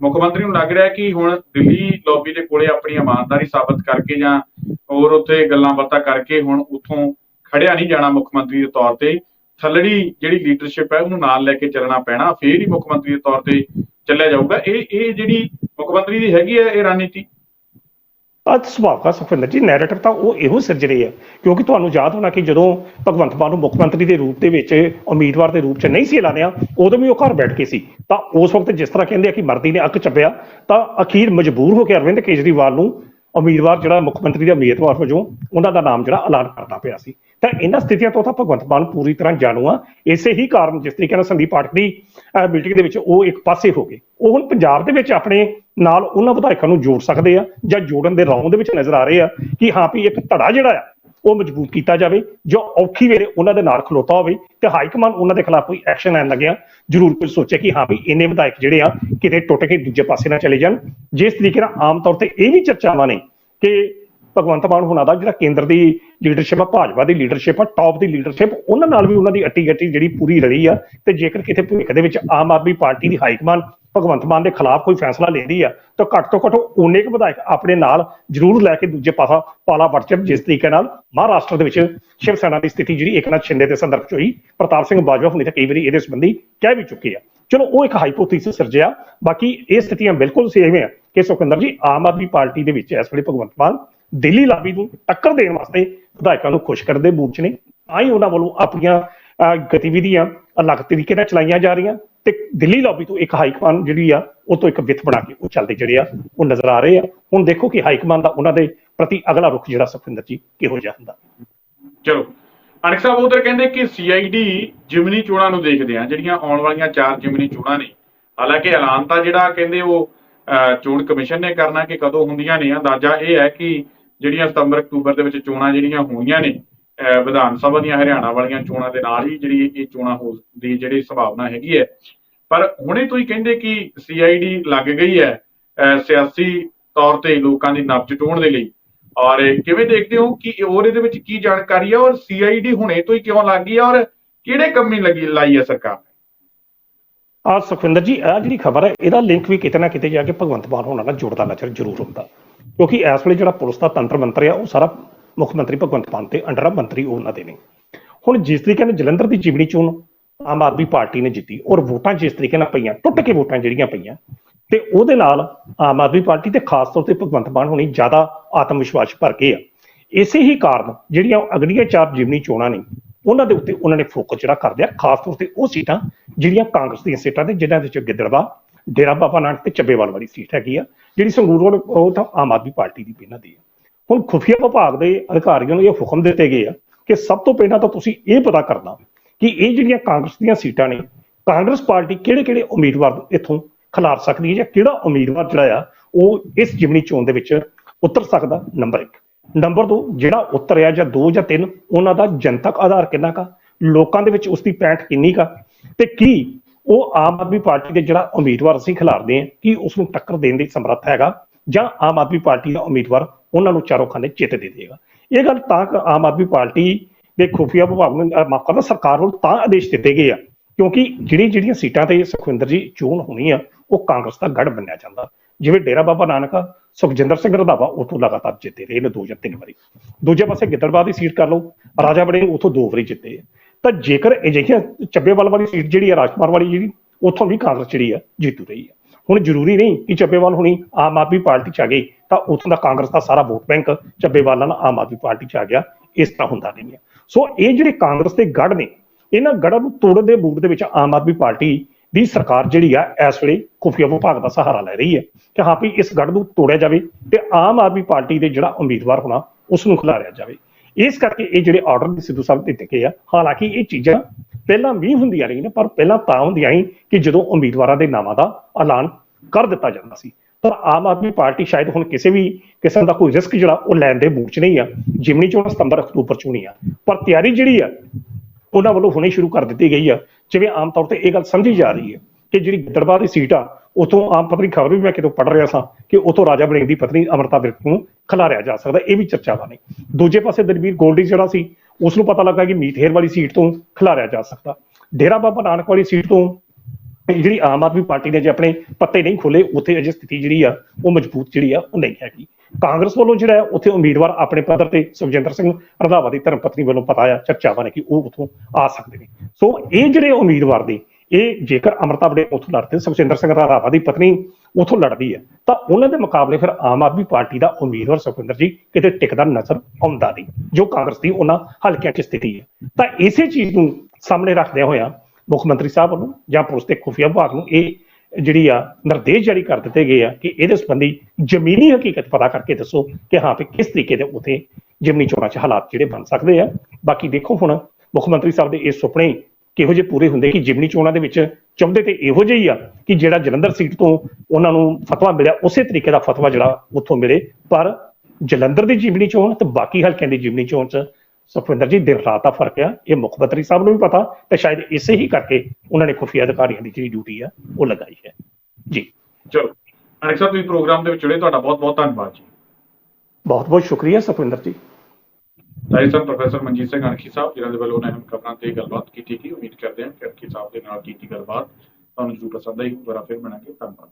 ਮੁੱਖ ਮੰਤਰੀ ਨੂੰ ਲੱਗ ਰਿਹਾ ਕਿ ਹੁਣ ਦਿੱਲੀ ਲੌਬੀ ਦੇ ਕੋਲੇ ਆਪਣੀ ਇਮਾਨਦਾਰੀ ਸਾਬਤ ਕਰਕੇ ਜਾਂ ਹੋਰ ਉੱਥੇ ਗੱਲਾਂ ਬਾਤਾਂ ਕਰਕੇ ਹੁਣ ਉੱਥੋਂ ਖੜਿਆ ਨਹੀਂ ਜਾਣਾ ਮੁੱਖ ਮੰਤਰੀ ਦੇ ਤੌਰ ਤੇ। ਥੱਲੜੀ ਜਿਹੜੀ ਲੀਡਰਸ਼ਿਪ ਹੈ, ਉਹਨੂੰ ਨਾਲ ਲੈ ਕੇ ਚੱਲਣਾ ਪੈਣਾ, ਫੇਰ ਹੀ ਮੁੱਖ ਮੰਤਰੀ ਦੇ ਤੌਰ ਤੇ ਚੱਲਿਆ ਜਾਊਗਾ। ਇਹ ਇਹ ਜਿਹੜੀ ਮੁੱਖ ਮੰਤਰੀ ਦੀ ਹੈਗੀ ਹੈ, ਇਹ ਰਣਨੀਤੀ? ਅੱਜ ਸੁਭਾਅ ਸੁਖਵਿੰਦਰ ਜੀ ਨੈਰੇਟਿਵ ਤਾਂ ਉਹ ਇਹੋ ਸਿਰਜ ਰਹੇ ਆ, ਕਿਉਂਕਿ ਤੁਹਾਨੂੰ ਯਾਦ ਹੋਣਾ ਕਿ ਜਦੋਂ ਭਗਵੰਤ ਮਾਨ ਨੂੰ ਮੁੱਖ ਮੰਤਰੀ ਦੇ ਰੂਪ ਦੇ ਵਿੱਚ, ਉਮੀਦਵਾਰ ਦੇ ਰੂਪ 'ਚ ਨਹੀਂ ਸੀ ਐਲਾਨਿਆ, ਉਦੋਂ ਵੀ ਉਹ ਘਰ ਬੈਠ ਕੇ ਸੀ। ਤਾਂ ਉਸ ਵਕਤ ਜਿਸ ਤਰ੍ਹਾਂ ਕਹਿੰਦੇ ਆ ਕਿ ਮਰਦੀ ਨੇ ਅੱਕ ਚੱਪਿਆ ਤਾਂ ਅਖੀਰ ਮਜਬੂਰ ਹੋ ਕੇ ਅਰਵਿੰਦ ਕੇਜਰੀਵਾਲ ਨੂੰ ਉਮੀਦਵਾਰ ਜਿਹੜਾ ਮੁੱਖ ਮੰਤਰੀ ਦਾ ਉਮੀਦਵਾਰ ਵਜੋਂ ਉਹਨਾਂ ਦਾ ਨਾਮ ਜਿਹੜਾ ਐਲਾਨ ਕਰਦਾ ਪਿਆ ਸੀ। ਤਾਂ ਇਹਨਾਂ ਸਥਿਤੀਆਂ ਤੋਂ ਤਾਂ ਭਗਵੰਤ ਮਾਨ ਪੂਰੀ ਤਰ੍ਹਾਂ ਜਾਣੂ ਆ। ਇਸੇ ਹੀ ਕਾਰਨ ਜਿਸ ਤਰੀਕੇ ਨਾਲ ਸੰਦੀਪ ਪਾਠਕ ਦੀ ਮੀਟਿੰਗ ਦੇ ਵਿੱਚ ਉਹ ਇੱਕ ਪਾਸੇ ਹੋ ਗਏ। ਉਹ ਹੁਣ ਪੰਜਾਬ ਦੇ ਵਿੱਚ ਆਪਣੇ ਨਾਲ ਉਹਨਾਂ ਵਿਧਾਇਕਾਂ ਨੂੰ ਜੋੜ ਸਕਦੇ ਆ ਜਾਂ ਜੋੜਨ ਦੇ ਰੌਂਦ ਦੇ ਵਿੱਚ ਨਜ਼ਰ ਆ ਰਹੇ ਆ ਕਿ ਹਾਂ ਵੀ ਇੱਕ ਧੜਾ ਜਿਹੜਾ ਆ, ਉਹ ਮਜ਼ਬੂਤ ਕੀਤਾ ਜਾਵੇ ਜੋ ਔਖੀ ਵੇਲੇ ਉਹਨਾਂ ਦੇ ਨਾਲ ਖਲੋਤਾ ਹੋਵੇ ਤੇ ਹਾਈ ਕਮਾਂਡ ਉਹਨਾਂ ਦੇ ਖਿਲਾਫ ਕੋਈ ਐਕਸ਼ਨ ਲੈਣ ਲੱਗਿਆ ਜ਼ਰੂਰ ਕੁਝ ਸੋਚੇ ਕਿ ਹਾਂ ਵੀ ਇੰਨੇ ਵਿਧਾਇਕ ਜਿਹੜੇ ਆ ਕਿਤੇ ਟੁੱਟ ਕੇ ਦੂਜੇ ਪਾਸੇ ਨਾ ਚਲੇ ਜਾਣ। ਜਿਸ ਤਰੀਕੇ ਨਾਲ ਆਮ ਤੌਰ ਤੇ ਇਹ ਵੀ ਚਰਚਾਵਾਂ ਨੇ ਕਿ ਭਗਵੰਤ ਮਾਨ ਹੁਣਾਂ ਦਾ ਜਿਹੜਾ ਕੇਂਦਰ ਦੀ ਲੀਡਰਸ਼ਿਪ ਆ, ਭਾਜਪਾ ਦੀ ਲੀਡਰਸ਼ਿਪ ਆ ਟੌਪ ਦੀ ਲੀਡਰਸ਼ਿਪ ਉਹਨਾਂ ਨਾਲ ਵੀ ਉਹਨਾਂ ਦੀ ਅੱਟੀ ਗੱਟੀ ਜਿਹੜੀ ਪੂਰੀ ਰਲੀ ਆ ਤੇ ਜੇਕਰ ਕਿਤੇ ਭਵਿੱਖ ਦੇ ਵਿੱਚ ਆਮ ਆਦਮੀ ਪਾਰਟੀ ਦੀ ਹਾਈ ਕਮਾਂਡ ਭਗਵੰਤ ਮਾਨ ਦੇ ਖਿਲਾਫ ਕੋਈ ਫੈਸਲਾ ਲੈਂਦੀ ਆ ਤਾਂ ਘੱਟ ਤੋਂ ਘੱਟ ਉਨੇ ਕੁ ਵਿਧਾਇਕ ਆਪਣੇ ਨਾਲ ਜ਼ਰੂਰ ਲੈ ਕੇ ਦੂਜੇ ਪਾਸਾ ਪਾਲਾ ਵਟਚਰ ਜਿਸ ਤਰੀਕੇ ਨਾਲ ਮਹਾਰਾਸ਼ਟਰ ਦੇ ਵਿੱਚ ਸ਼ਿਵ ਸੈਨਾ ਦੀ ਸਥਿਤੀ ਜਿਹੜੀ ਏਕਨਾਥ ਸ਼ਿੰਦੇ ਦੇ ਸੰਦਰਭ ਚ ਹੋਈ ਪ੍ਰਤਾਪ ਸਿੰਘ ਬਾਜਵਾ ਹੁਣੇ ਤਾਂ ਕਈ ਵਾਰੀ ਇਹਦੇ ਸੰਬੰਧੀ ਕਹਿ ਵੀ ਚੁੱਕੇ ਆ। ਚਲੋ ਉਹ ਇੱਕ ਹਾਈਪੋਥੀਸਿਸ ਸਿਰਜਿਆ ਬਾਕੀ ਇਹ ਸਥਿਤੀਆਂ ਬਿਲਕੁਲ ਸੇਮ ਹੈ ਕਿ ਸੁਖਿੰਦਰ ਜੀ ਆਮ ਆਦਮੀ ਪਾਰਟੀ ਦੇ ਵਿੱਚ ਇਸ ਵੇਲੇ ਭਗਵੰਤ ਮਾਨ ਦਿੱਲੀ ਲਾਬੀ ਨੂੰ ਟੱਕਰ ਦੇਣ ਵਾਸਤੇ ਵਿਧਾਇਕਾਂ ਨੂੰ ਖੁਸ਼ ਕਰਨ ਦੇ ਮੂਡ ਨੇ ਤਾਂ ਹੀ ਉਹਨਾਂ ਵੱਲੋਂ ਆਪਣੀਆਂ ਅਹ, ਗਤੀਵਿਧੀਆਂ ਅਲੱਗ ਤਰੀਕੇ ਨਾਲ ਚਲਾਈਆਂ ਜਾ ਰਹੀਆਂ। ਤੇ ਦਿੱਲੀ ਲਾਬੀ ਤੋਂ ਇੱਕ ਹਾਈਕਮਾਨ ਜਿਹੜੀ ਆ ਉਹ ਤੋਂ ਇੱਕ ਵਿੱਥ ਬਣਾ ਕੇ ਉਹ ਚੱਲਦੇ ਜਿਹੜੇ ਆ ਉਹ ਨਜ਼ਰ ਆ ਰਹੇ ਆ। ਹੁਣ ਦੇਖੋ ਕਿ ਹਾਈਕਮਾਨ ਦਾ ਉਹਨਾਂ ਦੇ ਪ੍ਰਤੀ ਅਗਲਾ ਰੁਖ ਜਿਹੜਾ ਸੁਖਿੰਦਰ ਜੀ ਕਿਹੋ ਜਿਹਾ ਹੁੰਦਾ? ਚਲੋ ਅਣਖ ਸਾਹਿਬ ਉਧਰ ਕਹਿੰਦੇ ਕਿ ਸੀਆਈਡੀ ਜਿਮਨੀ ਚੋਣਾਂ ਨੂੰ ਦੇਖਦੇ ਆ ਜਿਹੜੀਆਂ ਆਉਣ ਵਾਲੀਆਂ ਚਾਰ ਜਿਮਨੀ ਚੋਣਾਂ ਨੇ। ਹਾਲਾਂਕਿ ਐਲਾਨ ਤਾਂ ਜਿਹੜਾ ਕਹਿੰਦੇ ਉਹ ਅਹ, ਚੋਣ ਕਮਿਸ਼ਨ ਨੇ ਕਰਨਾ ਕਿ ਕਦੋਂ ਹੁੰਦੀਆਂ ਨੇ ਅੰਦਾਜ਼ਾ ਇਹ ਹੈ ਕਿ ਜਿਹੜੀਆਂ ਸਤੰਬਰ ਅਕਤੂਬਰ ਦੇ ਵਿੱਚ ਚੋਣਾਂ ਜਿਹੜੀਆਂ ਹੋਈਆਂ ਨੇ ਵਿਧਾਨ ਸਭਾ ਦੀਆਂ ਹਰਿਆਣਾ ਵਾਲੀਆਂ ਚੋਣਾਂ ਦੇ ਨਾਲ ਹੀ ਜਿਹੜੀ ਇਹ ਚੋਣਾਂ ਹੋ ਦੀ ਜਿਹੜੀ ਸੰਭਾਵਨਾ ਹੈਗੀ ਹੈ। ਪਰ ਹੁਣੇ ਤੋਂ ਹੀ ਕਹਿੰਦੇ ਕਿ ਸੀਆਈਡੀ ਲੱਗ ਗਈ ਹੈ ਸਿਆਸੀ ਤੌਰ ਤੇ ਲੋਕਾਂ ਦੀ ਨਬਜ਼ ਟੋਣ ਦੇ ਲਈ। ਔਰ ਕਿਵੇਂ ਦੇਖਦੇ ਹੋ ਕਿ ਹੋਰ ਇਹਦੇ ਵਿੱਚ ਕੀ ਜਾਣਕਾਰੀ ਹੈ ਔਰ ਸੀਆਈਡੀ ਹੁਣੇ ਤੋਂ ਹੀ ਕਿਉਂ ਲੱਗ ਗਈ ਹੈ ਔਰ ਕਿਹੜੇ ਕੰਮੀ ਲੱਗੀ ਲਾਈ ਹੈ ਸਰਕਾਰ ਨੇ? ਆ ਸੁਖਵਿੰਦਰ ਜੀ ਆ ਜਿਹੜੀ ਖਬਰ ਹੈ, ਇਹਦਾ ਲਿੰਕ ਵੀ ਕਿਤੇ ਨਾ ਕਿਤੇ ਜਾ ਕੇ ਭਗਵੰਤ ਮਾਨ ਹੋਣਾ ਨਾਲ ਜੁੜਦਾ ਨਜ਼ਰ ਜ਼ਰੂਰ ਹੁੰਦਾ। ਕਿਉਂਕਿ ਇਸ ਵੇਲੇ ਜਿਹੜਾ ਪੁਲਿਸ ਦਾ ਤੰਤਰ ਮੰਤਰ ਆ, ਉਹ ਸਾਰਾ ਮੁੱਖ ਮੰਤਰੀ ਭਗਵੰਤ ਮਾਨ ਤੇ ਅੰਡਰ ਮੰਤਰੀ ਉਹਨਾਂ ਦੇ ਨੇ। ਹੁਣ ਜਿਸ ਤਰੀਕੇ ਨਾਲ ਜਲੰਧਰ ਦੀ ਜਿਮਣੀ ਚੋਣ ਆਮ ਆਦਮੀ ਪਾਰਟੀ ਨੇ ਜਿੱਤੀ, ਔਰ ਵੋਟਾਂ ਜਿਸ ਤਰੀਕੇ ਨਾਲ ਪਈਆਂ, ਟੁੱਟ ਕੇ ਵੋਟਾਂ ਜਿਹੜੀਆਂ ਪਈਆਂ, ਤੇ ਉਹਦੇ ਨਾਲ ਆਮ ਆਦਮੀ ਪਾਰਟੀ ਤੇ ਖਾਸ ਤੌਰ ਤੇ ਭਗਵੰਤ ਮਾਨ ਹੋਣੀ ਜ਼ਿਆਦਾ ਆਤਮ ਵਿਸ਼ਵਾਸ ਭਰ ਗਏ ਆ। ਇਸੇ ਹੀ ਕਾਰਨ ਜਿਹੜੀਆਂ ਅਗਲੀਆਂ ਚਾਰ ਜਿਮਨੀ ਚੋਣਾਂ ਨੇ, ਉਹਨਾਂ ਦੇ ਉੱਤੇ ਉਹਨਾਂ ਨੇ ਫੋਕਸ ਜਿਹੜਾ ਕਰ ਦਿਆ ਖਾਸ ਤੌਰ ਤੇ ਉਹ ਸੀਟਾਂ ਜਿਹੜੀਆਂ ਕਾਂਗਰਸ ਦੀਆਂ ਸੀਟਾਂ ਤੇ ਜਿਨ੍ਹਾਂ ਦੇ ਵਿੱਚ ਗਿੱਦੜਵਾ, ਡੇਰਾ ਬਾਬਾ ਨਾਨਕ ਤੇ ਚੱਬੇਵਾਲ ਵਾਲੀ ਸੀਟ ਹੈਗੀ ਆ, ਜਿਹੜੀ ਸੰਗਰੂਰ ਵਾਲੀ ਉਹ ਤਾਂ ਆਮ ਆਦਮੀ ਪਾਰਟੀ ਦੀ ਪਹਿਲਾਂ ਦੀ ਆ। ਹੁਣ ਖੁਫੀਆ ਵਿਭਾਗ ਦੇ ਅਧਿਕਾਰੀਆਂ ਨੂੰ ਇਹ ਹੁਕਮ ਦਿੱਤੇ ਗਏ ਆ ਕਿ ਸਭ ਤੋਂ ਪਹਿਲਾਂ ਤਾਂ ਤੁਸੀਂ ਇਹ ਪਤਾ ਕਰਨਾ ਕਿ ਇਹ ਜਿਹੜੀਆਂ ਕਾਂਗਰਸ ਦੀਆਂ ਸੀਟਾਂ ਨੇ, ਕਾਂਗਰਸ ਪਾਰਟੀ ਕਿਹੜੇ ਕਿਹੜੇ ਉਮੀਦਵਾਰ ਇੱਥੋਂ ਖਿਲਾਰ ਸਕਦੀ ਹੈ ਜਾਂ ਕਿਹੜਾ ਉਮੀਦਵਾਰ ਜਿਹੜਾ ਆ, ਉਹ ਇਸ ਜਿਮਨੀ ਚੋਣ ਦੇ ਵਿੱਚ ਉਤਰ ਸਕਦਾ? ਨੰਬਰ 1 ਨੰਬਰ 2 ਜਿਹੜਾ ਉਤਰਿਆ ਜਾਂ 2 ਜਾਂ 3 ਉਹਨਾਂ ਦਾ ਜਨਤਕ ਆਧਾਰ ਕਿੰਨਾ ਕਾ ਲੋਕਾਂ ਦੇ ਵਿੱਚ ਉਸ ਦੀ ਪੈਂਠ ਕਿੰਨੀ ਕਾ ਤੇ ਕੀ ਉਹ ਆਮ ਆਦਮੀ ਪਾਰਟੀ ਦੇ ਜਿਹੜਾ ਉਮੀਦਵਾਰ ਅਸੀਂ ਖਿਲਾਰਦੇ ਹਾਂ, ਕੀ ਉਸ ਨੂੰ ਟੱਕਰ ਦੇਣ ਦੀ ਸਮਰੱਥ ਹੈਗਾ ਜਾਂ ਆਮ ਆਦਮੀ ਪਾਰਟੀ ਦਾ ਉਮੀਦਵਾਰ ਉਹਨਾਂ ਨੂੰ ਚਾਰੋਂ ਖਾਨੇ ਚਿੱਤ ਦੇ ਦੇਗਾ। ਇਹ ਗੱਲ ਤਾਂ ਆਮ ਆਦਮੀ ਪਾਰਟੀ ਦੇ ਖੁਫੀਆ ਵਿਭਾਗ ਨੂੰ ਮਾਫ਼ ਕਰਦਾ ਸਰਕਾਰ ਨੂੰ ਤਾਂ ਆਦੇਸ਼ ਦਿੱਤੇ ਗਏ ਆ ਕਿਉਂਕਿ ਜਿਹੜੀ ਜਿਹੜੀਆਂ ਸੀਟਾਂ ਤੇ ਸੁਖਵਿੰਦਰ ਜੀ ਚੋਣ ਹੋਣੀ ਆ ਉਹ ਕਾਂਗਰਸ ਦਾ ਗੜ ਮੰਨਿਆ ਜਾਂਦਾ। ਜਿਵੇਂ ਡੇਰਾ ਬਾਬਾ ਨਾਨਕ ਆ, ਸੁਖਜਿੰਦਰ ਸਿੰਘ ਰੰਧਾਵਾ ਉਥੋਂ ਲਗਾਤਾਰ ਜਿੱਤੇ ਰਹੇ ਨੇ ਦੋ ਜਾਂ ਤਿੰਨ ਵਾਰੀ। ਦੂਜੇ ਪਾਸੇ ਗਿੱਦੜਬਾਹ ਦੀ ਸੀਟ ਕਰ ਲਓ ਰਾਜਾ ਬੜੇ ਉਥੋਂ ਦੋ ਵਾਰੀ ਜਿੱਤੇ ਆ। ਤਾਂ ਜੇਕਰ ਅਜਿਹੀਆਂ ਚੱਬੇਵਾਲ ਵਾਲੀ ਸੀਟ ਜਿਹੜੀ ਆ ਰਾਜਕੁਮਾਰ ਵਾਲੀ ਜਿਹੜੀ ਉਥੋਂ ਵੀ ਕਾਂਗਰਸ ਜਿਹੜੀ ਆ ਜੀਤੂ ਰਹੀ ਆ। ਹੁਣ ਜ਼ਰੂਰੀ ਨਹੀਂ ਕਿ ਚੱਬੇਵਾਲ ਹੁਣੀ ਆਮ ਆਦਮੀ ਪਾਰਟੀ ਚ ਆ ਗਈ, ਤਾਂ ਉਥੋਂ ਦਾ ਕਾਂਗਰਸ ਦਾ ਸਾਰਾ ਵੋਟ ਬੈਂਕ ਚੱਬੇਵਾਲ ਨਾਲ ਆਮ ਆਦਮੀ ਪਾਰਟੀ ਚ ਆ ਗਿਆ, ਇਸ ਤਰ੍ਹਾਂ ਹੁੰਦਾ ਨਹੀਂ ਸੋ ਇਹ ਜਿਹੜੇ ਕਾਂਗਰਸ ਦੇ ਗੜ ਨੇ, ਇਹਨਾਂ ਗੜਾਂ ਨੂੰ ਤੋੜਨ ਦੇ ਮੂਡ ਦੇ ਵਿੱਚ ਆਮ ਆਦਮੀ ਪਾਰਟੀ ਦੀ ਸਰਕਾਰ ਜਿਹੜੀ ਆ, ਇਸ ਵੇਲੇ ਖੁਫੀਆ ਵਿਭਾਗ ਦਾ ਸਹਾਰਾ ਲੈ ਰਹੀ ਹੈ ਕਿ ਹਾਂ ਵੀ ਇਸ ਗੜ ਨੂੰ ਤੋੜਿਆ ਜਾਵੇ ਤੇ ਆਮ ਆਦਮੀ ਪਾਰਟੀ ਦੇ ਜਿਹੜਾ ਉਮੀਦਵਾਰ ਹੋਣਾ, ਉਸ ਨੂੰ ਖਿਲਾਰਿਆ ਜਾਵੇ। ਇਸ ਕਰਕੇ ਇਹ ਜਿਹੜੇ ਆਰਡਰ ਸਿੱਧੂ ਸਾਹਿਬ ਦਿੱਤੇ ਗਏ ਆ, ਹਾਲਾਂਕਿ ਇਹ ਚੀਜ਼ਾਂ ਪਹਿਲਾਂ ਵੀ ਹੁੰਦੀਆਂ ਰਹੀਆਂ ਨੇ, ਪਰ ਪਹਿਲਾਂ ਤਾਂ ਹੁੰਦੀਆਂ ਸੀ ਕਿ ਜਦੋਂ ਉਮੀਦਵਾਰਾਂ ਦੇ ਨਾਵਾਂ ਦਾ ਐਲਾਨ ਕਰ ਦਿੱਤਾ ਜਾਂਦਾ ਸੀ। ਪਰ ਆਮ ਆਦਮੀ ਪਾਰਟੀ ਸ਼ਾਇਦ ਹੁਣ ਕਿਸੇ ਵੀ ਕਿਸਮ ਦਾ ਕੋਈ ਰਿਸਕ ਜਿਹੜਾ ਉਹ ਲੈਣ ਦੇ ਮੂਡ 'ਚ ਨਹੀਂ ਆ। ਜਿਮਨੀ ਚੋਣ ਸਤੰਬਰ ਅਕਤੂਬਰ 'ਚ ਹੋਣੀ ਆ। ਪਰ ਤਿਆਰੀ ਜਿਹੜੀ ਆ, ਉਹਨਾਂ ਵੱਲੋਂ ਹੁਣੇ ਸ਼ੁਰੂ ਕਰ ਦਿੱਤੀ ਗਈ ਆ। ਜਿਵੇਂ ਆਮ ਤੌਰ ਤੇ ਇਹ ਗੱਲ ਸਮਝੀ ਜਾ ਰਹੀ ਹੈ ਕਿ ਜਿਹੜੀ ਗਿੱਦੜਬਾਹ ਦੀ ਸੀਟ ਆ ਉਥੋਂ ਆਮ ਪਤਨੀ ਖਬਰ ਵੀ ਮੈਂ ਕਿਤੋਂ ਪੜ ਰਿਹਾ ਸਾਂ ਕਿ ਉਥੋਂ ਰਾਜਾ ਵੜਿੰਗ ਦੀ ਪਤਨੀ ਅਮਰਤਾ ਵਿਰਕ ਨੂੰ ਖਿਲਾਰਿਆ ਜਾ ਸਕਦਾ, ਇਹ ਵੀ ਚਰਚਾਵਾਂ ਨੇ ਦੂਜੇ ਪਾਸੇ ਦਲਬੀਰ ਗੋਲਡੀ ਜਿਹੜਾ ਸੀ ਉਸ ਨੂੰ ਪਤਾ ਲੱਗਾ ਕਿ ਮੀਥੇਰ ਵਾਲੀ ਸੀਟ ਤੋਂ ਖਿਲਾਰਿਆ ਜਾ ਸਕਦਾ। ਡੇਰਾ ਬਾਬਾ ਨਾਨਕ ਵਾਲੀ ਸੀਟ ਤੋਂ ਜਿਹੜੀ ਆਮ ਆਦਮੀ ਪਾਰਟੀ ਨੇ ਜੇ ਆਪਣੇ ਪੱਤੇ ਨਹੀਂ ਖੋਲੇ ਉੱਥੇ ਅਜੇ ਸਥਿਤੀ ਜਿਹੜੀ ਆ, ਉਹ ਮਜ਼ਬੂਤ ਜਿਹੜੀ ਆ, ਉਹ ਨਹੀਂ ਹੈਗੀ। ਕਾਂਗਰਸ ਵੱਲੋਂ ਜਿਹੜਾ ਹੈ, ਉੱਥੇ ਉਮੀਦਵਾਰ ਆਪਣੇ ਪੱਧਰ ਤੇ ਸੁਖਜਿੰਦਰ ਸਿੰਘ ਰੰਧਾਵਾ ਦੀ ਧਰਮ ਪਤਨੀ ਵੱਲੋਂ ਪਤਾ ਆ ਚਰਚਾਵਾਂ ਨੇ ਕਿ ਉਹ ਉੱਥੋਂ ਆ ਸਕਦੇ ਨੇ। ਸੋ ਇਹ ਜਿਹੜੇ ਉਮੀਦਵਾਰ ਨੇ ਇਹ ਜੇਕਰ ਅਮਰਤਾ ਬੜੇ ਉੱਥੋਂ ਲੜਦੇ ਸੁਖਜਿੰਦਰ ਸਿੰਘ ਰੰਧਾਵਾ ਦੀ ਪਤਨੀ ਉੱਥੋਂ ਲੜਦੀ ਹੈ, ਤਾਂ ਉਹਨਾਂ ਦੇ ਮੁਕਾਬਲੇ ਫਿਰ ਆਮ ਆਦਮੀ ਪਾਰਟੀ ਦਾ ਉਮੀਦਵਾਰ ਸੁਖਵਿੰਦਰ ਜੀ ਕਿਤੇ ਟਿਕਦਾ ਨਜ਼ਰ ਆਉਂਦਾ ਨਹੀਂ, ਜੋ ਕਾਂਗਰਸ ਦੀ ਉਹਨਾਂ ਹਲਕਿਆਂ 'ਚ ਸਥਿਤੀ ਹੈ। ਤਾਂ ਇਸੇ ਚੀਜ਼ ਨੂੰ ਸਾਹਮਣੇ ਰੱਖਦਿਆਂ ਹੋਇਆਂ ਮੁੱਖ ਮੰਤਰੀ ਸਾਹਿਬ ਵੱਲੋਂ ਜਾਂ ਪੁਲਿਸ ਦੇ ਖੁਫੀਆ ਵਿਭਾਗ ਨੂੰ ਇਹ ਜਿਹੜੀ ਆ ਨਿਰਦੇਸ਼ ਜਾਰੀ ਕਰ ਦਿੱਤੇ ਗਏ ਆ ਕਿ ਇਹਦੇ ਸੰਬੰਧੀ ਜ਼ਮੀਨੀ ਹਕੀਕਤ ਪਤਾ ਕਰਕੇ ਦੱਸੋ ਕਿ ਹਾਂ ਵੀ ਕਿਸ ਤਰੀਕੇ ਦੇ ਉਥੇ ਜਿਮਨੀ ਚੋਣਾਂ 'ਚ ਹਾਲਾਤ ਜਿਹੜੇ ਬਣ ਸਕਦੇ ਆ। ਬਾਕੀ ਦੇਖੋ ਹੁਣ ਮੁੱਖ ਮੰਤਰੀ ਸਾਹਿਬ ਦੇ ਇਹ ਸੁਪਨੇ ਕਿਹੋ ਜਿਹੇ ਪੂਰੇ ਹੁੰਦੇ ਕਿ ਜਿਮਨੀ ਚੋਣਾਂ ਦੇ ਵਿੱਚ ਚਾਹੁੰਦੇ ਤੇ ਇਹੋ ਜਿਹੀ ਆ ਕਿ ਜਿਹੜਾ ਜਲੰਧਰ ਸੀਟ ਤੋਂ ਉਹਨਾਂ ਨੂੰ ਫਤਵਾ ਮਿਲਿਆ ਉਸੇ ਤਰੀਕੇ ਦਾ ਫਤਵਾ ਜਿਹੜਾ ਉੱਥੋਂ ਮਿਲੇ। ਪਰ ਜਲੰਧਰ ਦੀ ਜਿਮਨੀ ਚੋਣ ਤੇ ਬਾਕੀ ਹਲਕਿਆਂ ਦੀ ਜਿਮਨੀ ਚੋਣ 'ਚ ਸੁਖਵਿੰਦਰ ਜੀ ਦਿਨ ਰਾਤ ਦਾ ਫ਼ਰਕ ਆ। ਇਹ ਮੁੱਖ ਮੰਤਰੀ ਸਾਹਿਬ ਨੂੰ ਵੀ ਪਤਾ ਤੇ ਸ਼ਾਇਦ ਇਸੇ ਹੀ ਕਰਕੇ ਉਹਨਾਂ ਨੇ ਖੁਫੀਆ ਅਧਿਕਾਰੀਆਂ ਦੀ ਜਿਹੜੀ ਡਿਊਟੀ ਆ ਉਹ ਲਗਾਈ ਹੈ। ਜੀ। ਚਲੋ। ਅਨਿਕ ਸਾਹਿਬ ਤੁਸੀਂ ਪ੍ਰੋਗਰਾਮ ਦੇ ਵਿੱਚ ਜੁੜੇ ਤੁਹਾਡਾ ਬਹੁਤ ਬਹੁਤ ਧੰਨਵਾਦ ਜੀ। ਬਹੁਤ ਬਹੁਤ ਸ਼ੁਕਰੀਆ ਸੁਖਵਿੰਦਰ ਜੀ। ਰਾਈ ਸਾਹਿਬ ਪ੍ਰੋਫੈਸਰ ਮਨਜੀਤ ਸਿੰਘ ਅਣਖੀ ਸਾਹਿਬ ਜਿਨ੍ਹਾਂ ਦੇ ਵੱਲੋਂ ਅਹਿਮ ਖਬਰਾਂ ਤੇ ਗੱਲਬਾਤ ਕੀਤੀ ਗਈ ਉਮੀਦ ਕਰਦੇ ਹਾਂ ਕਿ ਅਣਖੀ ਸਾਹਿਬ ਦੇ ਨਾਲ ਕੀਤੀ ਗੱਲਬਾਤ ਤੁਹਾਨੂੰ ਜ਼ਰੂਰ ਪਸੰਦ ਆਈ ਦੁਬਾਰਾ ਫਿਰ ਮਿਲਾਂਗੇ ਧੰਨਵਾਦ